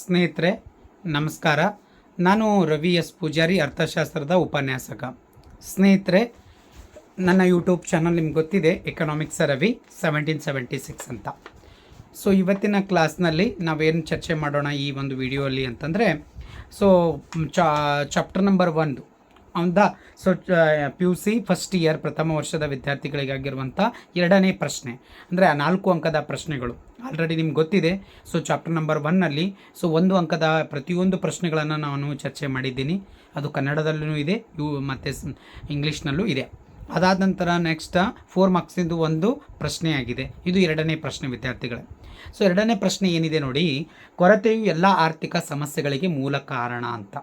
ಸ್ನೇಹಿತರೆ, ನಮಸ್ಕಾರ. ನಾನು ರವಿ ಎಸ್ ಪೂಜಾರಿ, ಅರ್ಥಶಾಸ್ತ್ರದ ಉಪನ್ಯಾಸಕ. ಸ್ನೇಹಿತರೆ, ನನ್ನ ಯೂಟ್ಯೂಬ್ ಚಾನಲ್ ನಿಮ್ಗೆ ಗೊತ್ತಿದೆ economics Ravi seventeen seventy six ಅಂತ. ಸೊ ಇವತ್ತಿನ ಕ್ಲಾಸ್ನಲ್ಲಿ ನಾವೇನು ಚರ್ಚೆ ಮಾಡೋಣ ಈ ಒಂದು ವಿಡಿಯೋಲಿ ಅಂತಂದರೆ ಸೊ ಚಾಪ್ಟರ್ ನಂಬರ್ ಒಂದು. ಅಂದ so P U C first year ಪ್ರಥಮ ವರ್ಷದ ವಿದ್ಯಾರ್ಥಿಗಳಿಗಾಗಿರುವಂಥ ಎರಡನೇ ಪ್ರಶ್ನೆ. ಅಂದರೆ ನಾಲ್ಕು ಅಂಕದ ಪ್ರಶ್ನೆಗಳು. ಆಲ್ರೆಡಿ ನಿಮ್ಗೆ ಗೊತ್ತಿದೆ. ಸೊ ಚಾಪ್ಟರ್ ನಂಬರ್ ಒನ್ನಲ್ಲಿ ಸೊ ಒಂದು ಅಂಕದ ಪ್ರತಿಯೊಂದು ಪ್ರಶ್ನೆಗಳನ್ನು ನಾನು ಚರ್ಚೆ ಮಾಡಿದ್ದೀನಿ. ಅದು ಕನ್ನಡದಲ್ಲೂ ಇದೆ, ಯು ಮತ್ತು ಇಂಗ್ಲೀಷ್ನಲ್ಲೂ ಇದೆ. ಅದಾದ ನಂತರ ನೆಕ್ಸ್ಟ್ ಫೋರ್ ಮಾರ್ಕ್ಸಿಂದು ಒಂದು ಪ್ರಶ್ನೆಯಾಗಿದೆ. ಇದು ಎರಡನೇ ಪ್ರಶ್ನೆ ವಿದ್ಯಾರ್ಥಿಗಳೇ. ಸೊ ಎರಡನೇ ಪ್ರಶ್ನೆ ಏನಿದೆ ನೋಡಿ, ಕೊರತೆಯು ಎಲ್ಲ ಆರ್ಥಿಕ ಸಮಸ್ಯೆಗಳಿಗೆ ಮೂಲ ಕಾರಣ ಅಂತ.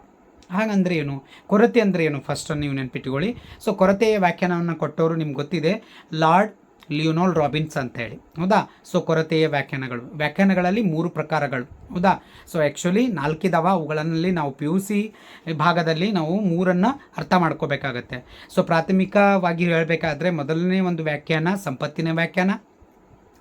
ಹಾಗಂದ್ರೆ ಏನು? ಕೊರತೆ ಅಂದರೆ ಏನು? ಫಸ್ಟ್ ನೀವು ನೆನ್ಪಿಟ್ಕೊಳ್ಳಿ. ಸೊ ಕೊರತೆಯ ವ್ಯಾಖ್ಯಾನವನ್ನು ಕೊಟ್ಟವರು ನಿಮ್ಗೆ ಗೊತ್ತಿದೆ. ಲಾರ್ಡ್ ಲಿಯೋನಾಲ್ ರಾಬಿನ್ಸ್ ಅಂತ ಹೇಳಿ ಹೌದಾ? ಸೊ ಕೊರತೆಯ ವ್ಯಾಖ್ಯಾನಗಳು. ವ್ಯಾಖ್ಯಾನಗಳಲ್ಲಿ ಮೂರು ಪ್ರಕಾರಗಳು. ಹೌದಾ? ಸೊ ಆ್ಯಕ್ಚುಲಿ ನಾಲ್ಕಿದಾವ ಅವುಗಳಲ್ಲಿ ನಾವು ಪಿ ಯು ಸಿ ಭಾಗದಲ್ಲಿ ನಾವು ಮೂರನ್ನು ಅರ್ಥ ಮಾಡ್ಕೋಬೇಕಾಗತ್ತೆ. ಸೊ ಪ್ರಾಥಮಿಕವಾಗಿ ಹೇಳಬೇಕಾದ್ರೆ ಮೊದಲನೇ ಒಂದು ವ್ಯಾಖ್ಯಾನ, ಸಂಪತ್ತಿನ ವ್ಯಾಖ್ಯಾನ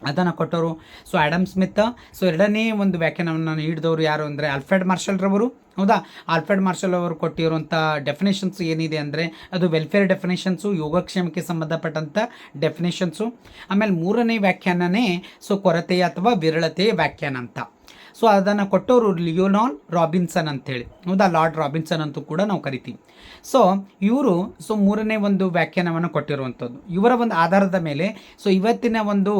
ಅದನ್ನು ಕೊಟ್ಟವರು ಸೊ ಆ್ಯಡಮ್ ಸ್ಮಿತ್ ಸೊ ಎರಡನೇ ಒಂದು ವ್ಯಾಖ್ಯಾನವನ್ನು ನೀಡಿದವರು ಯಾರು ಅಂದರೆ ಆಲ್ಫ್ರೆಡ್ ಮಾರ್ಷಲ್ರವರು ಹೌದಾ? ಆಲ್ಫ್ರೆಡ್ ಮಾರ್ಷಲ್ ಅವರು ಕೊಟ್ಟಿರುವಂಥ ಡೆಫಿನೇಷನ್ಸ್ ಏನಿದೆ ಅಂದರೆ ಅದು ವೆಲ್ಫೇರ್ ಡೆಫಿನೇಷನ್ಸು ಯೋಗಕ್ಷೇಮಕ್ಕೆ ಸಂಬಂಧಪಟ್ಟಂಥ ಡೆಫಿನೇಷನ್ಸು ಆಮೇಲೆ ಮೂರನೇ ವ್ಯಾಖ್ಯಾನನೇ ಸೊ ಕೊರತೆಯ ಅಥವಾ ವಿರಳತೆಯ ವ್ಯಾಖ್ಯಾನ ಅಂತ. ಸೊ ಅದನ್ನು ಕೊಟ್ಟವರು ಲಿಯೋನಾನ್ ರಾಬಿನ್ಸನ್ ಅಂಥೇಳಿ ಹೌದಾ? ಲಾರ್ಡ್ ರಾಬಿನ್ಸನ್ ಅಂತೂ ಕೂಡ ನಾವು ಕರಿತೀವಿ. ಸೊ ಇವರು ಸೊ ಮೂರನೇ ಒಂದು ವ್ಯಾಖ್ಯಾನವನ್ನು ಕೊಟ್ಟಿರುವಂಥದ್ದು. ಇವರ ಒಂದು ಆಧಾರದ ಮೇಲೆ ಸೊ ಇವತ್ತಿನ ಒಂದು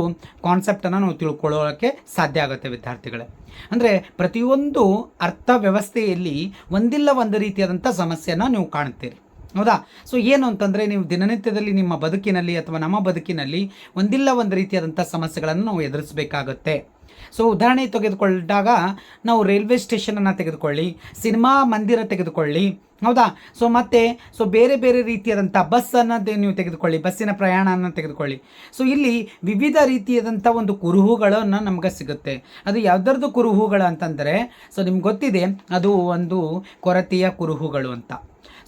ಕಾನ್ಸೆಪ್ಟನ್ನು ನಾವು ತಿಳ್ಕೊಳ್ಳೋಕ್ಕೆ ಸಾಧ್ಯ ಆಗುತ್ತೆ ವಿದ್ಯಾರ್ಥಿಗಳೇ. ಅಂದರೆ ಪ್ರತಿಯೊಂದು ಅರ್ಥ ವ್ಯವಸ್ಥೆಯಲ್ಲಿ ಒಂದಿಲ್ಲ ಒಂದು ರೀತಿಯಾದಂಥ ಸಮಸ್ಯೆನ ನೀವು ಕಾಣ್ತೀರಿ. ಹೌದಾ? ಸೊ ಏನು ಅಂತಂದರೆ ನೀವು ದಿನನಿತ್ಯದಲ್ಲಿ ನಿಮ್ಮ ಬದುಕಿನಲ್ಲಿ ಅಥವಾ ನಮ್ಮ ಬದುಕಿನಲ್ಲಿ ಒಂದಿಲ್ಲ ಒಂದು ರೀತಿಯಾದಂಥ ಸಮಸ್ಯೆಗಳನ್ನು ನಾವು ಎದುರಿಸಬೇಕಾಗುತ್ತೆ. ಸೊ ಉದಾಹರಣೆ ತೆಗೆದುಕೊಂಡಾಗ ನಾವು ರೈಲ್ವೆ ಸ್ಟೇಷನನ್ನು ತೆಗೆದುಕೊಳ್ಳಿ ಸಿನಿಮಾ ಮಂದಿರ ತೆಗೆದುಕೊಳ್ಳಿ, ಹೌದಾ? ಸೊ ಮತ್ತೆ ಸೊ ಬೇರೆ ಬೇರೆ ರೀತಿಯಾದಂಥ ಬಸ್ಸನ್ನು ನೀವು ತೆಗೆದುಕೊಳ್ಳಿ, ಬಸ್ಸಿನ ಪ್ರಯಾಣವನ್ನು ತೆಗೆದುಕೊಳ್ಳಿ. ಸೊ ಇಲ್ಲಿ ವಿವಿಧ ರೀತಿಯಾದಂಥ ಒಂದು ಕುರುಹುಗಳನ್ನು ನಮ್ಗೆ ಸಿಗುತ್ತೆ. ಅದು ಯಾವ್ದರದ್ದು ಕುರುಹುಗಳು ಅಂತಂದರೆ ಸೊ ನಿಮ್ಗೆ ಗೊತ್ತಿದೆ, ಅದು ಒಂದು ಕೊರತೆಯ ಕುರುಹುಗಳು ಅಂತ.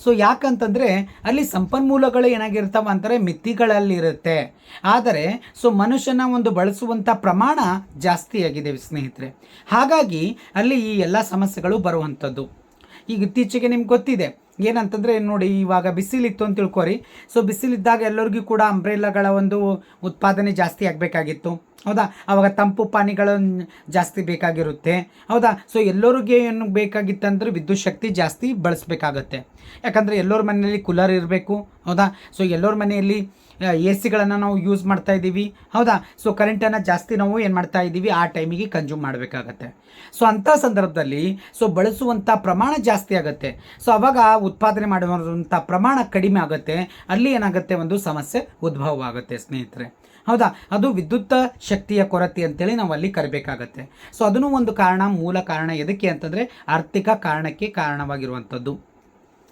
ಸೊ ಯಾಕಂತಂದರೆ ಅಲ್ಲಿ ಸಂಪನ್ಮೂಲಗಳು ಏನಾಗಿರ್ತಾವ ಅಂತಾರೆ ಮಿತಿಗಳಲ್ಲಿರುತ್ತೆ. ಆದರೆ ಸೊ ಮನುಷ್ಯನ ಒಂದು ಬಳಸುವಂಥ ಪ್ರಮಾಣ ಜಾಸ್ತಿಯಾಗಿದೆ ಸ್ನೇಹಿತರೆ. ಹಾಗಾಗಿ ಅಲ್ಲಿ ಈ ಎಲ್ಲ ಸಮಸ್ಯೆಗಳು ಬರುವಂಥದ್ದು. ಈಗ ಇತ್ತೀಚೆಗೆ ನಿಮ್ಗೆ ಗೊತ್ತಿದೆ. ಏನಂತಂದರೆ ನೋಡಿ, ಇವಾಗ ಬಿಸಿಲಿತ್ತು ಅಂತ ತಿಳ್ಕೊರಿ. ಸೊ ಬಿಸಿಲಿದ್ದಾಗ ಎಲ್ಲರಿಗೂ ಕೂಡ ಅಂಬ್ರೆಲಗಳ ಒಂದು ಉತ್ಪಾದನೆ ಜಾಸ್ತಿ ಆಗಬೇಕಾಗಿತ್ತು. ಹೌದಾ? ಆವಾಗ ತಂಪು ಪಾನಿಗಳನ್ನು ಜಾಸ್ತಿ ಬೇಕಾಗಿರುತ್ತೆ. ಹೌದಾ? ಸೊ ಎಲ್ಲರಿಗೆ ಏನು ಬೇಕಾಗಿತ್ತಂದ್ರೆ ವಿದ್ಯುತ್ ಶಕ್ತಿ ಜಾಸ್ತಿ ಬಳಸಬೇಕಾಗತ್ತೆ. ಯಾಕಂದರೆ ಎಲ್ಲರ ಮನೆಯಲ್ಲಿ ಕೂಲರ್ ಇರಬೇಕು. ಹೌದಾ? ಸೊ ಎಲ್ಲರ ಮನೆಯಲ್ಲಿ ಎ ಸಿಗಳನ್ನು ನಾವು ಯೂಸ್ ಮಾಡ್ತಾ ಇದ್ದೀವಿ. ಹೌದಾ? ಸೊ ಕರೆಂಟನ್ನು ಜಾಸ್ತಿ ನಾವು ಏನು ಮಾಡ್ತಾ ಇದ್ದೀವಿ? ಆ ಟೈಮಿಗೆ ಕನ್ಸ್ಯೂಮ್ ಮಾಡಬೇಕಾಗತ್ತೆ. ಸೊ ಅಂಥ ಸಂದರ್ಭದಲ್ಲಿ ಸೊ ಬಳಸುವಂಥ ಪ್ರಮಾಣ ಜಾಸ್ತಿ ಆಗುತ್ತೆ. ಸೊ ಅವಾಗ ಉತ್ಪಾದನೆ ಮಾಡುವಂಥ ಪ್ರಮಾಣ ಕಡಿಮೆ ಆಗುತ್ತೆ. ಅಲ್ಲಿ ಏನಾಗುತ್ತೆ? ಒಂದು ಸಮಸ್ಯೆ ಉದ್ಭವ ಆಗುತ್ತೆ ಸ್ನೇಹಿತರೆ. ಹೌದಾ? ಅದು ವಿದ್ಯುತ್ ಶಕ್ತಿಯ ಕೊರತೆ ಅಂತೇಳಿ ನಾವು ಅಲ್ಲಿ ಕರಿಬೇಕಾಗತ್ತೆ. ಸೊ ಅದನ್ನು ಒಂದು ಕಾರಣ, ಮೂಲ ಕಾರಣ ಎದಕ್ಕೆ ಅಂತಂದರೆ, ಆರ್ಥಿಕ ಕಾರಣಕ್ಕೆ ಕಾರಣವಾಗಿರುವಂಥದ್ದು.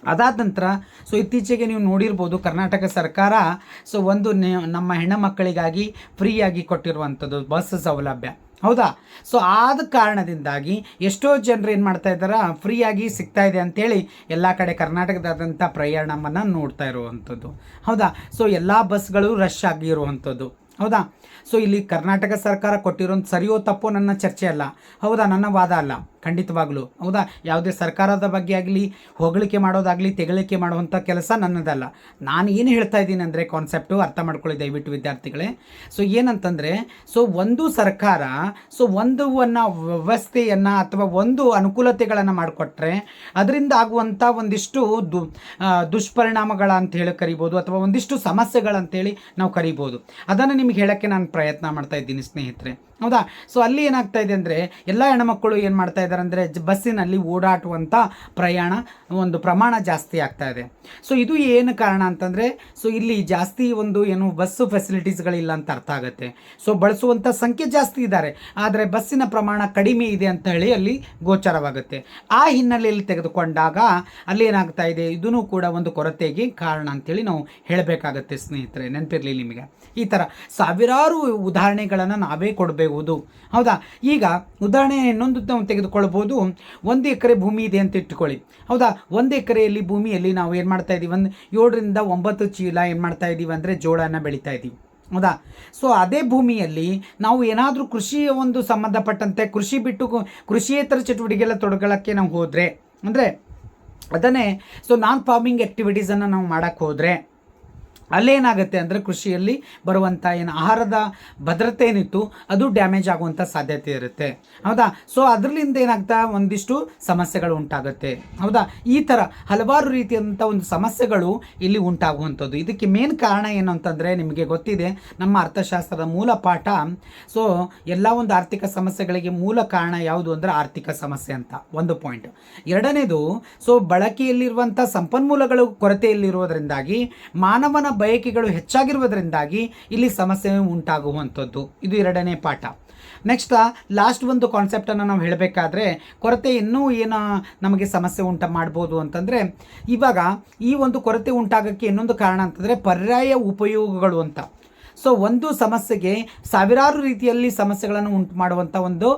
ಅದಾದ ನಂತರ ಸೊ ಇತ್ತೀಚೆಗೆ ನೀವು ನೋಡಿರ್ಬೋದು ಕರ್ನಾಟಕ ಸರ್ಕಾರ ಸೊ ಒಂದು ನಮ್ಮ ಹೆಣ್ಣು ಮಕ್ಕಳಿಗಾಗಿ ಫ್ರೀಯಾಗಿ ಕೊಟ್ಟಿರುವಂಥದ್ದು ಬಸ್ ಸೌಲಭ್ಯ. ಹೌದಾ? ಸೊ ಆದ ಕಾರಣದಿಂದಾಗಿ ಎಷ್ಟೋ ಜನರು ಏನು ಮಾಡ್ತಾ ಇದ್ದಾರೆ, ಫ್ರೀಯಾಗಿ ಸಿಗ್ತಾ ಇದೆ ಅಂಥೇಳಿ ಎಲ್ಲ ಕಡೆ ಕರ್ನಾಟಕದಾದಂಥ ಪ್ರಯಾಣವನ್ನು ನೋಡ್ತಾ ಇರುವಂಥದ್ದು. ಹೌದಾ? ಸೊ ಎಲ್ಲ ಬಸ್ಗಳು ರಶ್ ಆಗಿರುವಂಥದ್ದು ಹೌದಾ? ಸೊ ಇಲ್ಲಿ ಕರ್ನಾಟಕ ಸರ್ಕಾರ ಕೊಟ್ಟಿರೋಂಥ ಸರಿಯೋ ತಪ್ಪೋ ನನ್ನ ಚರ್ಚೆ ಅಲ್ಲ. ಹೌದಾ? ನನ್ನ ವಾದ ಅಲ್ಲ. ಖಂಡಿತವಾಗ್ಲೂ. ಹೌದಾ? ಯಾವುದೇ ಸರ್ಕಾರದ ಬಗ್ಗೆ ಆಗಲಿ, ಹೊಗಳಿಕೆ ಮಾಡೋದಾಗಲಿ, ತೆಗಳಿಕೆ ಮಾಡುವಂಥ ಕೆಲಸ ನನ್ನದಲ್ಲ. ನಾನು ಏನು ಹೇಳ್ತಾ ಇದ್ದೀನಿ ಅಂದರೆ ಕಾನ್ಸೆಪ್ಟು ಅರ್ಥ ಮಾಡ್ಕೊಳ್ಳಿ ದಯವಿಟ್ಟು ವಿದ್ಯಾರ್ಥಿಗಳೇ. ಸೊ ಏನಂತಂದರೆ ಸೊ ಒಂದು ಸರ್ಕಾರ ಸೊ ಒಂದು ಅನ್ನ ವ್ಯವಸ್ಥೆಯನ್ನು ಅಥವಾ ಒಂದು ಅನುಕೂಲತೆಗಳನ್ನು ಮಾಡಿಕೊಟ್ರೆ, ಅದರಿಂದ ಆಗುವಂಥ ಒಂದಿಷ್ಟು ದು ದುಷ್ಪರಿಣಾಮಗಳ ಅಂತ ಹೇಳಿ ಕರಿಬೋದು, ಅಥವಾ ಒಂದಿಷ್ಟು ಸಮಸ್ಯೆಗಳಂತೇಳಿ ನಾವು ಕರಿಬೋದು. ಅದನ್ನು ನಿಮ್ಗೆ ಹೇಳೋಕ್ಕೆ ನಾನು ಪ್ರಯತ್ನ ಮಾಡ್ತಾ ಇದ್ದೀನಿ ಸ್ನೇಹಿತರೆ. ಹೌದಾ? ಸೊ ಅಲ್ಲಿ ಏನಾಗ್ತಾ ಇದೆ ಅಂದರೆ, ಎಲ್ಲ ಹೆಣ್ಮಕ್ಕಳು ಏನು ಮಾಡ್ತಾ ಇದ್ದಾರೆ ಅಂದರೆ ಬಸ್ಸಿನಲ್ಲಿ ಓಡಾಡುವಂಥ ಪ್ರಯಾಣ, ಒಂದು ಪ್ರಮಾಣ ಜಾಸ್ತಿ ಆಗ್ತಾ ಇದೆ. ಸೊ ಇದು ಏನು ಕಾರಣ ಅಂತಂದರೆ ಸೊ ಇಲ್ಲಿ ಜಾಸ್ತಿ ಒಂದು ಏನು ಬಸ್ಸು ಫೆಸಿಲಿಟೀಸ್ಗಳಿಲ್ಲ ಅಂತ ಅರ್ಥ ಆಗುತ್ತೆ. ಸೊ ಬಳಸುವಂಥ ಸಂಖ್ಯೆ ಜಾಸ್ತಿ ಇದ್ದಾರೆ. ಆದರೆ ಬಸ್ಸಿನ ಪ್ರಮಾಣ ಕಡಿಮೆ ಇದೆ ಅಂತ ಹೇಳಿ ಅಲ್ಲಿ ಗೋಚರವಾಗುತ್ತೆ. ಆ ಹಿನ್ನೆಲೆಯಲ್ಲಿ ತೆಗೆದುಕೊಂಡಾಗ ಅಲ್ಲಿ ಏನಾಗ್ತಾ ಇದೆ? ಇದೂ ಕೂಡ ಒಂದು ಕೊರತೆಗೆ ಕಾರಣ ಅಂತೇಳಿ ನಾವು ಹೇಳಬೇಕಾಗತ್ತೆ ಸ್ನೇಹಿತರೆ, ನೆನಪಿರಲಿ ನಿಮಗೆ. ಈ ಥರ ಸಾವಿರಾರು ಉದಾಹರಣೆಗಳನ್ನು ನಾವೇ ಕೊಡಬಹುದು ಹೌದಾ? ಈಗ ಉದಾಹರಣೆ ಇನ್ನೊಂದು ನಾವು ತೆಗೆದುಕೊಳ್ಬೋದು ಒಂದು ಎಕರೆ ಭೂಮಿ ಇದೆ ಅಂತ ಇಟ್ಕೊಳ್ಳಿ ಹೌದಾ? ಒಂದು ಎಕರೆಯಲ್ಲಿ ಭೂಮಿಯಲ್ಲಿ ನಾವು ಏನು ಮಾಡ್ತಾ ಇದ್ದೀವಿ ಒಂದು ಏಳರಿಂದ ಒಂಬತ್ತು ಚೀಲ ಏನು ಮಾಡ್ತಾ ಇದ್ದೀವಿ ಅಂದರೆ ಜೋಳನ ಬೆಳೀತಾ ಇದ್ದೀವಿ ಹೌದಾ? ಸೊ ಅದೇ ಭೂಮಿಯಲ್ಲಿ ನಾವು ಏನಾದರೂ ಕೃಷಿಯ ಒಂದು ಸಂಬಂಧಪಟ್ಟಂತೆ ಕೃಷಿ ಬಿಟ್ಟು ಕೃಷಿಯೇತರ ಚಟುವಟಿಕೆಲ್ಲ ತೊಡಗಳಕ್ಕೆ ನಾವು ಹೋದರೆ, ಅಂದರೆ ಅದನ್ನೇ ಸೊ ನಾನ್ ಫಾರ್ಮಿಂಗ್ ಆ್ಯಕ್ಟಿವಿಟೀಸನ್ನು ನಾವು ಮಾಡೋಕ್ಕೆ ಹೋದರೆ ಅಲ್ಲೇನಾಗುತ್ತೆ ಅಂದರೆ ಕೃಷಿಯಲ್ಲಿ ಬರುವಂಥ ಏನು ಆಹಾರದ ಭದ್ರತೆ ಏನಿತ್ತು, ಅದು ಡ್ಯಾಮೇಜ್ ಆಗುವಂಥ ಸಾಧ್ಯತೆ ಇರುತ್ತೆ. ಹೌದಾ? ಸೊ ಅದರಿಂದ ಏನಾಗ್ತಾ ಒಂದಿಷ್ಟು ಸಮಸ್ಯೆಗಳು ಉಂಟಾಗುತ್ತೆ. ಹೌದಾ? ಈ ಥರ ಹಲವಾರು ರೀತಿಯಾದಂಥ ಒಂದು ಸಮಸ್ಯೆಗಳು ಇಲ್ಲಿ ಉಂಟಾಗುವಂಥದ್ದು. ಇದಕ್ಕೆ ಮೇನ್ ಕಾರಣ ಏನು ಅಂತಂದರೆ ನಿಮಗೆ ಗೊತ್ತಿದೆ, ನಮ್ಮ ಅರ್ಥಶಾಸ್ತ್ರದ ಮೂಲ ಪಾಠ. ಸೊ ಎಲ್ಲ ಒಂದು ಆರ್ಥಿಕ ಸಮಸ್ಯೆಗಳಿಗೆ ಮೂಲ ಕಾರಣ ಯಾವುದು ಅಂದರೆ ಆರ್ಥಿಕ ಸಮಸ್ಯೆ ಅಂತ. ಒಂದು ಪಾಯಿಂಟ್ ಎರಡನೇದು ಸೊ ಬಳಕೆಯಲ್ಲಿರುವಂಥ ಸಂಪನ್ಮೂಲಗಳು ಕೊರತೆಯಲ್ಲಿರುವುದರಿಂದಾಗಿ ಮಾನವನ ಬಯಕೆಗಳು ಹೆಚ್ಚಾಗಿರುವುದರಿಂದಾಗಿ ಇಲ್ಲಿ ಸಮಸ್ಯೆ ಉಂಟಾಗುವಂಥದ್ದು. ಇದು ಎರಡನೇ ಪಾಠ. ನೆಕ್ಸ್ಟ್ ಲಾಸ್ಟ್ ಒಂದು ಕಾನ್ಸೆಪ್ಟನ್ನು ನಾವು ಹೇಳಬೇಕಾದ್ರೆ, ಕೊರತೆ ಇನ್ನೂ ಏನು ನಮಗೆ ಸಮಸ್ಯೆ ಉಂಟು ಮಾಡ್ಬೋದು ಅಂತಂದರೆ, ಇವಾಗ ಈ ಒಂದು ಕೊರತೆ ಉಂಟಾಗೋಕ್ಕೆ ಇನ್ನೊಂದು ಕಾರಣ ಅಂತಂದರೆ ಪರ್ಯಾಯ ಉಪಯೋಗಗಳು ಅಂತ. ಸೊ ಒಂದು ಸಮಸ್ಯೆಗೆ ಸಾವಿರಾರು ರೀತಿಯಲ್ಲಿ ಸಮಸ್ಯೆಗಳನ್ನು ಉಂಟು ಮಾಡುವಂಥ ಒಂದು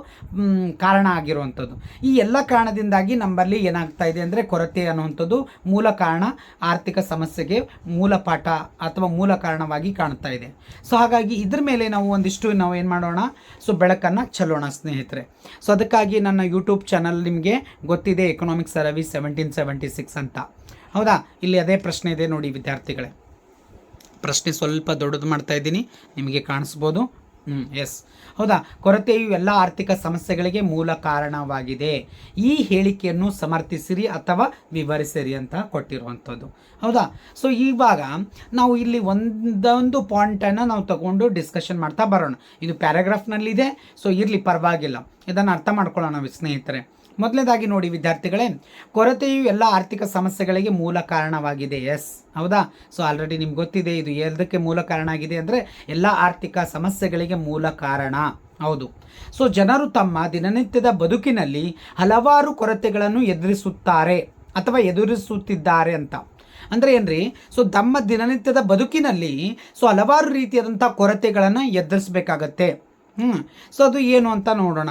ಕಾರಣ ಆಗಿರುವಂಥದ್ದು. ಈ ಎಲ್ಲ ಕಾರಣದಿಂದಾಗಿ ನಮ್ಮಲ್ಲಿ ಏನಾಗ್ತಾ ಇದೆ ಅಂದರೆ ಕೊರತೆ ಅನ್ನುವಂಥದ್ದು ಮೂಲ ಕಾರಣ, ಆರ್ಥಿಕ ಸಮಸ್ಯೆಗೆ ಮೂಲ ಪಾಠ ಅಥವಾ ಮೂಲ ಕಾರಣವಾಗಿ ಕಾಣ್ತಾ ಇದೆ. ಸೊ ಹಾಗಾಗಿ ಇದ್ರ ಮೇಲೆ ನಾವು ಒಂದಿಷ್ಟು ನಾವು ಏನು ಮಾಡೋಣ? ಸೊ ಬೆಳಕನ್ನು ಚೆಲ್ಲೋಣ ಸ್ನೇಹಿತರೆ. ಸೊ ಅದಕ್ಕಾಗಿ ನನ್ನ ಯೂಟ್ಯೂಬ್ ಚಾನಲ್ ನಿಮಗೆ ಗೊತ್ತಿದೆ economic service seventeen seventy six ಅಂತ. ಹೌದಾ? ಇಲ್ಲಿ ಅದೇ ಪ್ರಶ್ನೆ ಇದೆ ನೋಡಿ ವಿದ್ಯಾರ್ಥಿಗಳೇ. ಪ್ರಶ್ನೆ ಸ್ವಲ್ಪ ದೊಡ್ಡದು ಮಾಡ್ತಾ ಇದ್ದೀನಿ. ನಿಮಗೆ ಕಾಣಿಸ್ಬೋದು? ಹ್ಞೂ ಎಸ್ ಹೌದಾ? ಕೊರತೆಯು ಎಲ್ಲ ಆರ್ಥಿಕ ಸಮಸ್ಯೆಗಳಿಗೆ ಮೂಲ ಕಾರಣವಾಗಿದೆ. ಈ ಹೇಳಿಕೆಯನ್ನು ಸಮರ್ಥಿಸಿರಿ ಅಥವಾ ವಿವರಿಸಿರಿ ಅಂತ ಕೊಟ್ಟಿರುವಂಥದ್ದು. ಹೌದಾ? ಸೊ ಇವಾಗ ನಾವು ಇಲ್ಲಿ ಒಂದೊಂದು ಪಾಯಿಂಟನ್ನು ನಾವು ತಗೊಂಡು ಡಿಸ್ಕಷನ್ ಮಾಡ್ತಾ ಬರೋಣ. ಇದು ಪ್ಯಾರಾಗ್ರಾಫ್ನಲ್ಲಿದೆ ಸೊ ಇರಲಿ, ಪರವಾಗಿಲ್ಲ. ಇದನ್ನು ಅರ್ಥ ಮಾಡ್ಕೊಳ್ಳೋಣ, ಸ್ನೇಹಿತರೆ. ಮೊದಲನೇದಾಗಿ ನೋಡಿ ವಿದ್ಯಾರ್ಥಿಗಳೇ, ಕೊರತೆಯು ಎಲ್ಲ ಆರ್ಥಿಕ ಸಮಸ್ಯೆಗಳಿಗೆ ಮೂಲ ಕಾರಣವಾಗಿದೆ. ಎಸ್. ಹೌದಾ? ಸೊ ಆಲ್ರೆಡಿ ನಿಮ್ಗೆ ಗೊತ್ತಿದೆ, ಇದು ಎಲ್ಲದಕ್ಕೆ ಮೂಲ ಕಾರಣ ಆಗಿದೆ ಅಂದರೆ ಎಲ್ಲ ಆರ್ಥಿಕ ಸಮಸ್ಯೆಗಳಿಗೆ ಮೂಲ ಕಾರಣ. ಹೌದು. ಸೊ ಜನರು ತಮ್ಮ ದಿನನಿತ್ಯದ ಬದುಕಿನಲ್ಲಿ ಹಲವಾರು ಕೊರತೆಗಳನ್ನು ಎದುರಿಸುತ್ತಾರೆ ಅಥವಾ ಎದುರಿಸುತ್ತಿದ್ದಾರೆ ಅಂತ. ಅಂದರೆ ಏನ್ರಿ? ಸೊ ತಮ್ಮ ದಿನನಿತ್ಯದ ಬದುಕಿನಲ್ಲಿ ಸೊ ಹಲವಾರು ರೀತಿಯಾದಂಥ ಕೊರತೆಗಳನ್ನು ಎದುರಿಸಬೇಕಾಗತ್ತೆ. ಹ್ಞೂ ಸೊ ಅದು ಏನು ಅಂತ ನೋಡೋಣ.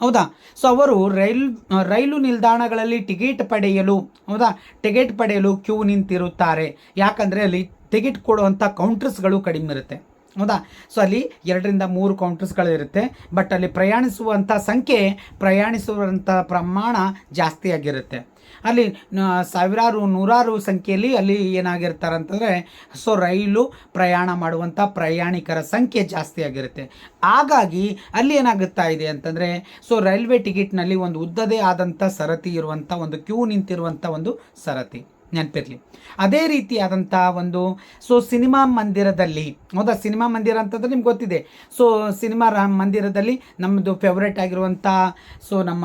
ಹೌದಾ? ಸೊ ಅವರು ರೈಲ್ ರೈಲು ನಿಲ್ದಾಣಗಳಲ್ಲಿ ಟಿಕೆಟ್ ಪಡೆಯಲು, ಹೌದಾ? ಟಿಕೆಟ್ ಪಡೆಯಲು ಕ್ಯೂ ನಿಂತಿರುತ್ತಾರೆ. ಯಾಕಂದರೆ ಅಲ್ಲಿ ಟಿಕೆಟ್ ಕೊಡುವಂಥ ಕೌಂಟರ್ಸ್ಗಳು ಕಡಿಮೆ ಇರುತ್ತೆ. ಹೌದಾ? ಸೊ ಅಲ್ಲಿ ಎರಡರಿಂದ ಮೂರು ಕೌಂಟರ್ಸ್ಗಳು ಇರುತ್ತೆ ಬಟ್ ಅಲ್ಲಿ ಪ್ರಯಾಣಿಸುವಂಥ ಸಂಖ್ಯೆ ಪ್ರಯಾಣಿಸುವಂಥ ಪ್ರಮಾಣ ಜಾಸ್ತಿ ಆಗಿರುತ್ತೆ ಅಲ್ಲಿ ಸಾವಿರಾರು, ನೂರಾರು ಸಂಖ್ಯೆಯಲ್ಲಿ ಅಲ್ಲಿ ಏನಾಗಿರ್ತಾರೆ ಅಂತಂದರೆ ಸೊ ರೈಲು ಪ್ರಯಾಣ ಮಾಡುವಂಥ ಪ್ರಯಾಣಿಕರ ಸಂಖ್ಯೆ ಜಾಸ್ತಿ ಆಗಿರುತ್ತೆ. ಹಾಗಾಗಿ ಅಲ್ಲಿ ಏನಾಗುತ್ತಾ ಇದೆ ಅಂತಂದರೆ, ಸೊ ರೈಲ್ವೆ ಟಿಕೆಟ್ನಲ್ಲಿ ಒಂದು ಉದ್ದದೇ ಆದಂಥ ಸರತಿ ಇರುವಂಥ ಒಂದು ಕ್ಯೂ ನಿಂತಿರುವಂಥ ಒಂದು ಸರತಿ. ನೆನಪಿರಲಿ. ಅದೇ ರೀತಿಯಾದಂಥ ಒಂದು, ಸೊ ಸಿನಿಮಾ ಮಂದಿರದಲ್ಲಿ, ಹೌದಾ? ಸಿನಿಮಾ ಮಂದಿರ ಅಂತಂದ್ರೆ ನಿಮ್ಗೆ ಗೊತ್ತಿದೆ. ಸೊ ಸಿನಿಮಾ ರಾಮ್ ಮಂದಿರದಲ್ಲಿ ನಮ್ಮದು ಫೇವ್ರೇಟ್ ಆಗಿರುವಂಥ ಸೊ ನಮ್ಮ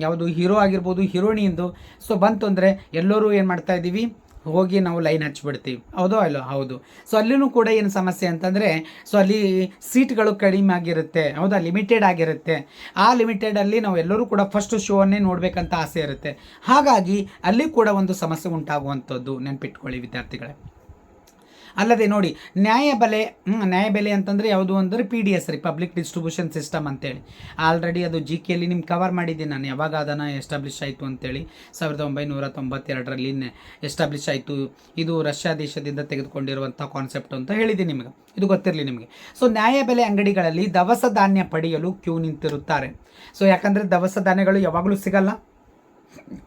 ಯಾವುದು ಹೀರೋ ಆಗಿರ್ಬೋದು ಹೀರೋಣಿಂದು ಸೊ ಬಂತು ಅಂದರೆ ಎಲ್ಲರೂ ಏನು ಮಾಡ್ತಾ ಇದ್ದೀವಿ? ಹೋಗಿ ನಾವು ಲೈನ್ ಹಚ್ಚಿಬಿಡ್ತೀವಿ ಹೌದೋ ಅಲ್ಲೋ? ಹೌದು. ಸೊ ಅಲ್ಲಿನೂ ಕೂಡ ಏನು ಸಮಸ್ಯೆ ಅಂತಂದರೆ ಸೊ ಅಲ್ಲಿ ಸೀಟ್ಗಳು ಕಡಿಮೆ ಆಗಿರುತ್ತೆ. ಹೌದಾ? ಲಿಮಿಟೆಡ್ ಆಗಿರುತ್ತೆ. ಆ ಲಿಮಿಟೆಡಲ್ಲಿ ನಾವು ಎಲ್ಲರೂ ಕೂಡ ಫಸ್ಟ್ ಶೋವನ್ನೇ ನೋಡಬೇಕಂತ ಆಸೆ ಇರುತ್ತೆ. ಹಾಗಾಗಿ ಅಲ್ಲಿ ಕೂಡ ಒಂದು ಸಮಸ್ಯೆ ಉಂಟಾಗುವಂಥದ್ದು ನೆನಪಿಟ್ಕೊಳ್ಳಿ ವಿದ್ಯಾರ್ಥಿಗಳೇ. ಅಲ್ಲದೆ ನೋಡಿ, ನ್ಯಾಯಬೆಲೆ ನ್ಯಾಯ ನ್ಯಾಯಬೆಲೆ ಅಂತಂದರೆ ಯಾವುದು ಅಂದರೆ ಪಿ ಡಿ ಎಸ್ ರೀ ಪಬ್ಲಿಕ್ ಡಿಸ್ಟ್ರಿಬ್ಯೂಷನ್ ಸಿಸ್ಟಮ್ ಅಂತೇಳಿ. ಆಲ್ರೆಡಿ ಅದು ಜಿ ಕೆಯಲ್ಲಿ ನಿಮ್ಗೆ ಕವರ್ ಮಾಡಿದ್ದೀನಿ ನಾನು, ಯಾವಾಗ ಅದನ್ನು ಎಸ್ಟಾಬ್ಲಿಷ್ ಆಯಿತು ಅಂತೇಳಿ. ಸಾವಿರದ ಒಂಬೈನೂರ ತೊಂಬತ್ತೆರಡರಲ್ಲಿ ಎಸ್ಟಾಬ್ಲಿಷ್ ಆಯಿತು. ಇದು ರಷ್ಯಾ ದೇಶದಿಂದ ತೆಗೆದುಕೊಂಡಿರುವಂಥ ಕಾನ್ಸೆಪ್ಟ್ ಅಂತ ಹೇಳಿದ್ದೀನಿ ನಿಮಗೆ. ಇದು ಗೊತ್ತಿರಲಿ ನಿಮಗೆ. ಸೊ ನ್ಯಾಯಬೆಲೆ ಅಂಗಡಿಗಳಲ್ಲಿ ದವಸ ಧಾನ್ಯ ಪಡೆಯಲು ಕ್ಯೂ ನಿಂತಿರುತ್ತಾರೆ. ಸೊ ಯಾಕಂದರೆ ದವಸ ಧಾನ್ಯಗಳು ಯಾವಾಗಲೂ ಸಿಗಲ್ಲ.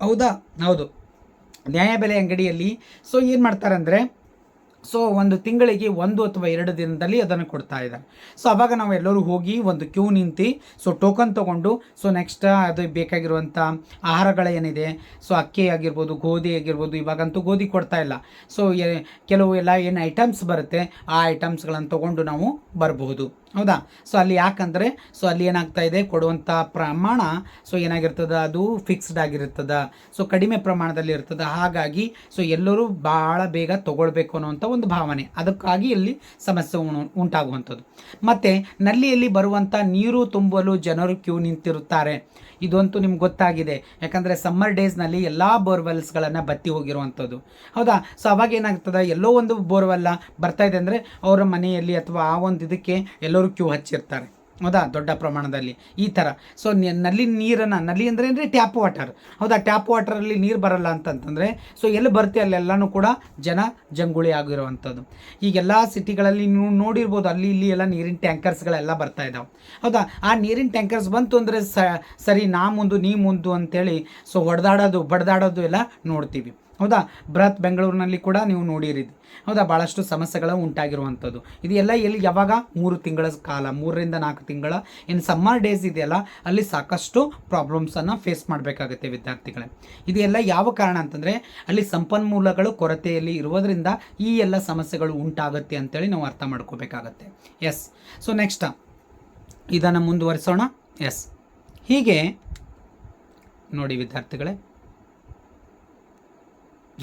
ಹೌದಾ? ಹೌದು. ನ್ಯಾಯಬೆಲೆ ಅಂಗಡಿಯಲ್ಲಿ ಸೊ ಏನು ಮಾಡ್ತಾರೆ ಅಂದರೆ ಸೊ ಒಂದು ತಿಂಗಳಿಗೆ ಒಂದು ಅಥವಾ ಎರಡು ದಿನದಲ್ಲಿ ಅದನ್ನು ಕೊಡ್ತಾ ಇದ್ದಾರೆ. ಸೊ ಅವಾಗ ನಾವು ಎಲ್ಲರೂ ಹೋಗಿ ಒಂದು ಕ್ಯೂ ನಿಂತು ಸೊ ಟೋಕನ್ ತೊಗೊಂಡು ಸೊ ನೆಕ್ಸ್ಟ್ ಅದು ಬೇಕಾಗಿರುವಂಥ ಆಹಾರಗಳೇನಿದೆ ಸೊ ಅಕ್ಕಿ ಆಗಿರ್ಬೋದು, ಗೋಧಿ ಆಗಿರ್ಬೋದು, ಇವಾಗಂತೂ ಗೋಧಿ ಕೊಡ್ತಾ ಇಲ್ಲ. ಸೊ ಕೆಲವು ಎಲ್ಲ ಏನು ಐಟಮ್ಸ್ ಬರುತ್ತೆ, ಆ ಐಟಮ್ಸ್ಗಳನ್ನು ತೊಗೊಂಡು ನಾವು ಬರಬಹುದು. ಹೌದಾ? ಸೊ ಅಲ್ಲಿ ಯಾಕಂದರೆ ಸೊ ಅಲ್ಲಿ ಏನಾಗ್ತಾ ಇದೆ ಕೊಡುವಂಥ ಪ್ರಮಾಣ ಸೊ ಏನಾಗಿರ್ತದೆ, ಅದು ಫಿಕ್ಸ್ಡ್ ಆಗಿರ್ತದೆ. ಸೊ ಕಡಿಮೆ ಪ್ರಮಾಣದಲ್ಲಿ ಇರ್ತದೆ. ಹಾಗಾಗಿ ಸೊ ಎಲ್ಲರೂ ಭಾಳ ಬೇಗ ತೊಗೊಳ್ಬೇಕು ಅನ್ನುವಂಥ ಒಂದು ಭಾವನೆ. ಅದಕ್ಕಾಗಿ ಇಲ್ಲಿ ಸಮಸ್ಯೆ ಉಂಟಾಗುವಂಥದ್ದು. ಮತ್ತು ನಲ್ಲಿಯಲ್ಲಿ ಬರುವಂಥ ನೀರು ತುಂಬಲು ಜನರು ಕ್ಯೂ ನಿಂತಿರುತ್ತಾರೆ. ಇದಂತೂ ನಿಮ್ಗೆ ಗೊತ್ತಾಗಿದೆ. ಯಾಕಂದರೆ ಸಮ್ಮರ್ ಡೇಸ್ನಲ್ಲಿ ಎಲ್ಲ ಬೋರ್ವೆಲ್ಸ್ಗಳನ್ನು ಬತ್ತಿ ಹೋಗಿರುವಂಥದ್ದು. ಹೌದಾ? ಸೊ ಅವಾಗ ಏನಾಗ್ತದೆ? ಎಲ್ಲೋ ಒಂದು ಬೋರ್ವೆಲ್ಲ ಬರ್ತಾ ಇದೆ ಅಂದರೆ ಅವರ ಮನೆಯಲ್ಲಿ ಅಥವಾ ಆ ಒಂದು ಇದಕ್ಕೆ ಎಲ್ಲರೂ ಕ್ಯೂ ಹಚ್ಚಿರ್ತಾರೆ. ಹೌದಾ ದೊಡ್ಡ ಪ್ರಮಾಣದಲ್ಲಿ ಈ ಥರ ಸೊ ನಲ್ಲಿ ನೀರನ್ನು, ನಲ್ಲಿ ಅಂದರೆ ಅಂದರೆ ಟ್ಯಾಪ್ ವಾಟರ್ ಹೌದಾ? ಟ್ಯಾಪ್ ವಾಟರಲ್ಲಿ ನೀರು ಬರಲ್ಲ ಅಂತಂತಂದರೆ ಸೊ ಎಲ್ಲಿ ಬರುತ್ತೆ ಅಲ್ಲೆಲ್ಲನೂ ಕೂಡ ಜನ ಜಂಗುಳಿ ಆಗಿರುವಂಥದ್ದು. ಈಗೆಲ್ಲ ಸಿಟಿಗಳಲ್ಲಿ ನೀವು ನೋಡಿರ್ಬೋದು, ಅಲ್ಲಿ ಇಲ್ಲಿ ಎಲ್ಲ ನೀರಿನ ಟ್ಯಾಂಕರ್ಸ್ಗಳೆಲ್ಲ ಬರ್ತಾ ಇದ್ದಾವೆ ಹೌದಾ? ಆ ನೀರಿನ ಟ್ಯಾಂಕರ್ಸ್ ಬಂತು ಅಂದರೆ ಸರಿ ನಾ ಮುಂದು ನೀ ಮುಂದು ಅಂತೇಳಿ ಸೊ ಹೊಡೆದಾಡೋದು, ಬಡ್ದಾಡೋದು ಎಲ್ಲ ನೋಡ್ತೀವಿ. ಹೌದಾ? ಬೃಹತ್ ಬೆಂಗಳೂರಿನಲ್ಲಿ ಕೂಡ ನೀವು ನೋಡಿರಿ ಹೌದಾ? ಭಾಳಷ್ಟು ಸಮಸ್ಯೆಗಳು ಉಂಟಾಗಿರುವಂಥದ್ದು. ಇದೆಲ್ಲ ಎಲ್ಲ ಯಾವಾಗ? ಮೂರು ತಿಂಗಳ ಕಾಲ, ಮೂರರಿಂದ ನಾಲ್ಕು ತಿಂಗಳ. ಏನು ಸಮ್ಮರ್ ಡೇಸ್ ಇದೆಯಲ್ಲ, ಅಲ್ಲಿ ಸಾಕಷ್ಟು ಪ್ರಾಬ್ಲಮ್ಸನ್ನು ಫೇಸ್ ಮಾಡಬೇಕಾಗುತ್ತೆ ವಿದ್ಯಾರ್ಥಿಗಳೇ. ಇದೆಲ್ಲ ಯಾವ ಕಾರಣ ಅಂತಂದರೆ, ಅಲ್ಲಿ ಸಂಪನ್ಮೂಲಗಳು ಕೊರತೆಯಲ್ಲಿ ಇರುವುದರಿಂದ ಈ ಎಲ್ಲ ಸಮಸ್ಯೆಗಳು ಉಂಟಾಗುತ್ತೆ ಅಂತೇಳಿ ನಾವು ಅರ್ಥ ಮಾಡ್ಕೋಬೇಕಾಗತ್ತೆ. ಎಸ್ ಸೊ ನೆಕ್ಸ್ಟ್ ಇದನ್ನು ಮುಂದುವರಿಸೋಣ. ಎಸ್ ಹೀಗೆ, ನೋಡಿ ವಿದ್ಯಾರ್ಥಿಗಳೇ